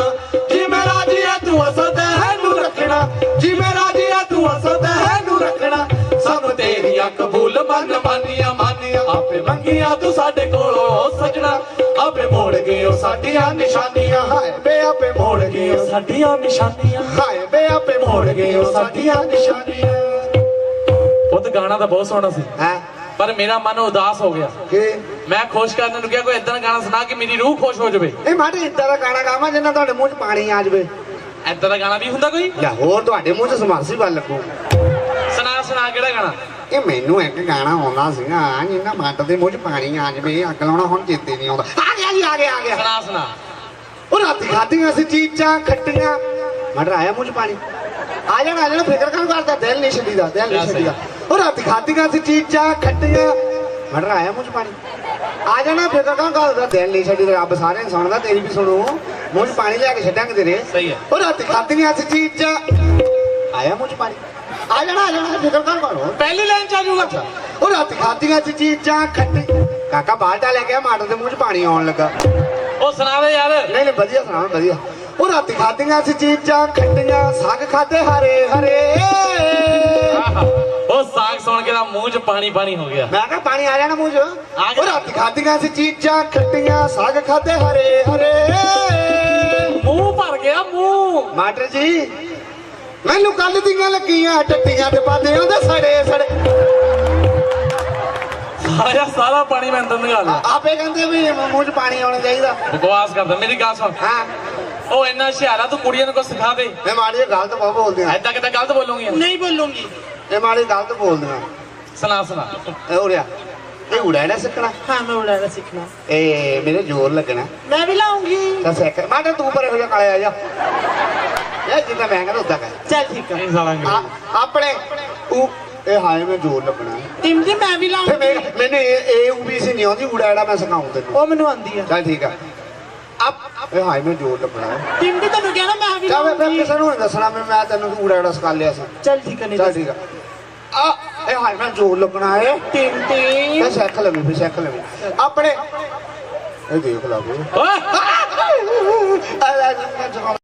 ਜੀ ਮੈਂ ਰਾਜੀ ਆ ਤੂੰ ਅਸਦ ਹੈ ਨੂੰ ਰੱਖਣਾ। ਜੀ ਮੈਂ ਰਾਜੀ ਆ ਤੂੰ ਅਸਦ ਹੈ ਨੂੰ ਰੱਖਣਾ। ਸਭ ਤੇਰੀਆਂ ਕਬੂਲ ਮਨ ਮਾਨੀਆਂ ਮਾਨੀਆਂ। ਆਪੇ ਮੰਗੀਆਂ ਤੂੰ ਸਾਡੇ ਕੋਲੋਂ ਸੱਜਣਾ। ਆਪੇ ਮੋੜ ਗਈਓ ਸਾਡੀਆਂ ਨਿਸ਼ਾਨੀਆਂ। ਹਾਏ ਬੇ ਆਪੇ ਮੋੜ ਗਈਓ ਸਾਡੀਆਂ ਨਿਸ਼ਾਨੀਆਂ। ਹਾਏ ਬੇ ਆਪੇ ਮੋੜ ਗਈਓ ਸਾਡੀਆਂ ਨਿਸ਼ਾਨੀਆਂ। ਉਹ ਗਾਣਾ ਤਾਂ ਬਹੁਤ ਸੋਹਣਾ ਸੀ। ਹੈ? ਪਰ ਮੇਰਾ ਮਨ ਉਦਾਸ ਹੋ ਗਿਆ। ਕਿ ਮੈਂ ਖੁਸ਼ ਕਰਨ ਨੂੰ ਕਿਹਾ ਕੋਈ ਇਦਾਂ ਦਾ ਗਾਣਾ ਸੁਣਾ ਕਿ ਮੇਰੀ ਰੂਹ ਖੁਸ਼ ਹੋ ਜਾਵੇ। ਇਹ ਮਾੜੀ ਇਦਾਂ ਦਾ ਗਾਣਾ ਗਾਵਾਂ ਜਿੰਨਾ ਤੁਹਾਡੇ ਮੂੰਹ 'ਚ ਪਾਣੀ ਆ ਜਾਵੇ। ਇਦਾਂ ਦਾ ਗਾਣਾ ਵੀ ਹੁੰਦਾ ਕੋਈ? ਜਾਂ ਹੋਰ ਤੁਹਾਡੇ ਮੂੰਹ 'ਚ ਸਮਰਸੀ ਵੱਲ ਲੱਗੂ। ਸੁਣਾ ਸੁਣਾ ਕਿਹੜਾ ਗਾਣਾ? ਇਹ ਮੈਨੂੰ ਇੱਕ ਗਾਣਾ ਆਉਂਦਾ ਸੀਗਾ ਜਿੰਨਾ ਮੱਟ ਦੇ ਮੂੰਹ 'ਚ ਪਾਣੀ ਆ ਜਾਵੇ ਅੱਗ ਲਾਉਣਾ ਹੁਣ ਚੇਤੇ ਨਹੀਂ ਆਉਂਦਾ। ਆ ਗਿਆ ਜੀ ਆ ਗਿਆ ਆ ਗਿਆ। ਸੁਣਾ ਸੁਣਾ। ਉਹ ਰਾਤੀ ਖਾਧੀਆਂ ਸੀ ਚੀਜ਼ਾਂ ਖੱਟੀਆਂ। ਮਟਰ ਆਇਆ ਮੂੰਹ 'ਚ ਪਾਣੀ। ਆ ਜਾਣਾ ਆ ਜਾਣਾ ਫਿਕਰ ਕਾਹਨੂੰ ਕਰਦਾ? ਦਿਲ ਨਹੀਂ ਛੱਡੀਦਾ ਦਿਲ ਨਹੀਂ। ਛੱਡੀਦਾ। ਉਹ ਰਾਤੀ ਖਾਧੀਆਂ ਸੀ ਚੀਜ਼ਾਂ ਖੱਟੀਆਂ। ਮਟਰ ਆਇਆ ਮੂੰਹ 'ਚ ਪਾਣੀ। ਆ ਜਾਣਾ ਫਿਕਰ ਕਾਹਨੂੰ ਕਰਦਾ ਦਿਲ ਨਹੀਂ ਛੱਡੀਦਾ ਰੱਬ ਸਾਰਿਆਂ ਨੂੰ ਸੁਣਦਾ ਤੇਰੀ ਵੀ ਸੁਣੂ। ਮੂੰਹ 'ਚ ਪਾਣੀ ਲੈ ਕੇ ਛੱਡਾਂਗੇ ਤੇਰੇ। ਸਹੀ ਹੈ। ਉਹ ਰਾਤੀ ਖਾਧੀਆਂ ਸੀ ਚੀਜ਼ਾਂ ਆਇਆ ਮੂੰਹ 'ਚ ਪਾਣੀ? ਆ ਜਾਣਾ ਆ ਜਾਣਾ ਫਿਕਰ ਕਾਹਨੂੰ ਕਰਦਾ ਪਹਿਲੀ ਲਾਈਨ ਚ ਆ ਜਾਊਗਾ। ਉਹ ਰਾਤੀ ਖਾਧੀਆਂ ਸੀ ਚੀਜ਼ਾਂ ਖੱਟੀ। ਕਾਕਾ ਬਾਲਟਾ ਲੈ ਗਿਆ ਮਾਟਰ ਦੇ ਮੂੰਹ 'ਚ ਪਾਣੀ ਆਉਣ ਲੱਗਾ। ਉਹ ਸੁਣਾ ਦੇ ਯਾਰ। ਨਹੀਂ ਨਹੀਂ ਵਧੀਆ ਸੁਣਾ ਵਧੀਆ। ਉਹ ਰਾਤੀ ਖਾਧੀਆਂ ਸੀ ਚੀਜ਼ਾਂ ਖੱਟੀਆਂ ਸਾਗ ਖਾਦੇ ਹਰੇ ਹਰੇ ਉਹ ਸਾਗ ਸੁਣ ਕੇ ਤਾਂ ਮੂੰਹ 'ਚ ਪਾਣੀ ਪਾਣੀ ਹੋ ਗਿਆ। ਮੈਂ ਕਿਹਾ ਪਾਣੀ ਆ ਜਾਣਾ ਮੂੰਹ 'ਚ। ਗਿਆ। ਉਹ ਰਾਤੀ ਖਾਧੀਆਂ ਸੀ ਚੀਜ਼ਾਂ ਖੱਟੀਆਂ ਸਾਗ ਖਾਦੇ ਹਰੇ ਹਰੇ। ਮੂੰਹ ਭਰ ਗਿਆ ਮੂੰਹ। ਮਾਟਰ ਜੀ ਮੈਨੂੰ ਕੱਲ ਦੀਆਂ ਲੱਗੀਆਂ ਟੱਟੀਆਂ ਤੇ ਪਾਦੇ ਉਹਦੇ ਸੜੇ ਸੜੇ। ਸਾਰਾ ਸਾਰਾ ਪਾਣੀ ਮੈਂ ਅੰਦਰ ਨਿਕਾਲ ਲਿਆ। ਆਪੇ ਕਹਿੰਦੇ ਵੀ ਮੂੰਹ 'ਚ ਪਾਣੀ ਆਉਣਾ ਚਾਹੀਦਾ। ਬਕਵਾਸ ਕਰਦਾ ਮੇਰੀ ਗੱਲ ਸੁਣ। ਹਾਂ। ਉਹ ਇੰਨਾ ਹੁਸ਼ਿਆਰਾ ਤੂੰ ਕੁੜੀਆਂ ਨੂੰ ਕੁਝ ਸਿਖਾ ਦੇ। ਇਹ ਮਾੜੀ ਜਿਹੀ ਗਲਤ ਬਹੁਤ ਬੋਲਦੇ ਆ ਐਦਾਂ ਕਿਦਾਂ ਗਲਤ ਬੋਲੂਗੀ ਨਹੀਂ ਬੋਲੂੰਗੀ। ਇਹ ਮਾੜੀ ਗਲਤ ਬੋਲਦੇ ਆ ਸੁਣਾ ਸੁਣਾ। ਇਹ ਹੋ ਰਿਹਾ ਇਹ ਨਾ ਸਿੱਖਣਾ? ਹਾਂ ਮੈਂ ਉਡਾਣਾ ਸਿੱਖਣਾ। ਇਹ ਮੇਰੇ ਜ਼ੋਰ ਲੱਗਣਾ। ਮੈਂ ਵੀ ਲਾਉਂਗੀ। ਤਾਂ ਸਿੱਖ। ਮਾਟਰ ਤੂੰ ਪਰੇ ਹੋ ਜਾ ਕਾਲੇ ਆ ਜਾ। ਇਹ ਜਿੱਦਾਂ ਮੈਂ ਕਹਿੰਦਾ ਉਦਾਂ ਕਰ। ਚੱਲ ਠੀਕ ਆ। ਇਹ ਸਾਲਾ ਆਪਣੇ ਉਹ ਇਹ ਹਾਏ ਮੈਂ ਜ਼ੋਰ ਲੱਗਣਾ। ਟਿਮਦੀ ਮੈਂ ਵੀ ਤੇ ਲਾਉਂਗੀ। ਮੈਨੂੰ ਇਹ ਇਹ ਉਬੀ ਸੀ ਨਹੀਂ ਆਉਂਦੀ ਜਿਹੜਾ ਮੈਂ ਸਿਖਾਉਂ ਤੈਨੂੰ। ਉਹ ਮੈਨੂੰ ਆਂਦੀ ਆ। ਚੱਲ ਠੀਕ ਆ। ਅਬ ਇਹ ਹਾਈ ਮੈਂ ਜੋਰ ਲੱਭਣਾ ਹੈ ਪਿੰਡ ਤੁਹਾਨੂੰ ਕਹਿਣਾ ਮੈਂ ਵੀ ਚਾਹੇ ਫਿਰ ਕਿਸੇ ਨੂੰ ਦੱਸਣਾ ਮੈਂ ਮੈਂ ਤੈਨੂੰ ਊੜਾ ਊੜਾ ਸਕਾ ਲਿਆ ਸੀ। ਚੱਲ ਠੀਕ ਹੈ ਨਹੀਂ ਚੱਲ ਠੀਕ ਹੈ ਆ ਇਹ ਹਾਈ ਮੈਂ ਜੋਰ ਲੱਭਣਾ ਹੈ ਤਿੰਨ ਤਿੰਨ। ਤੇ ਸਿੱਖ ਲਵੇ ਫਿਰ ਸਿੱਖ ਲਵੇ। ਆਪਣੇ ਇਹ ਦੇਖ ਲਾਗੇ ਆ ਲੈ ਜੀ ਮੈਂ ਜਗਾ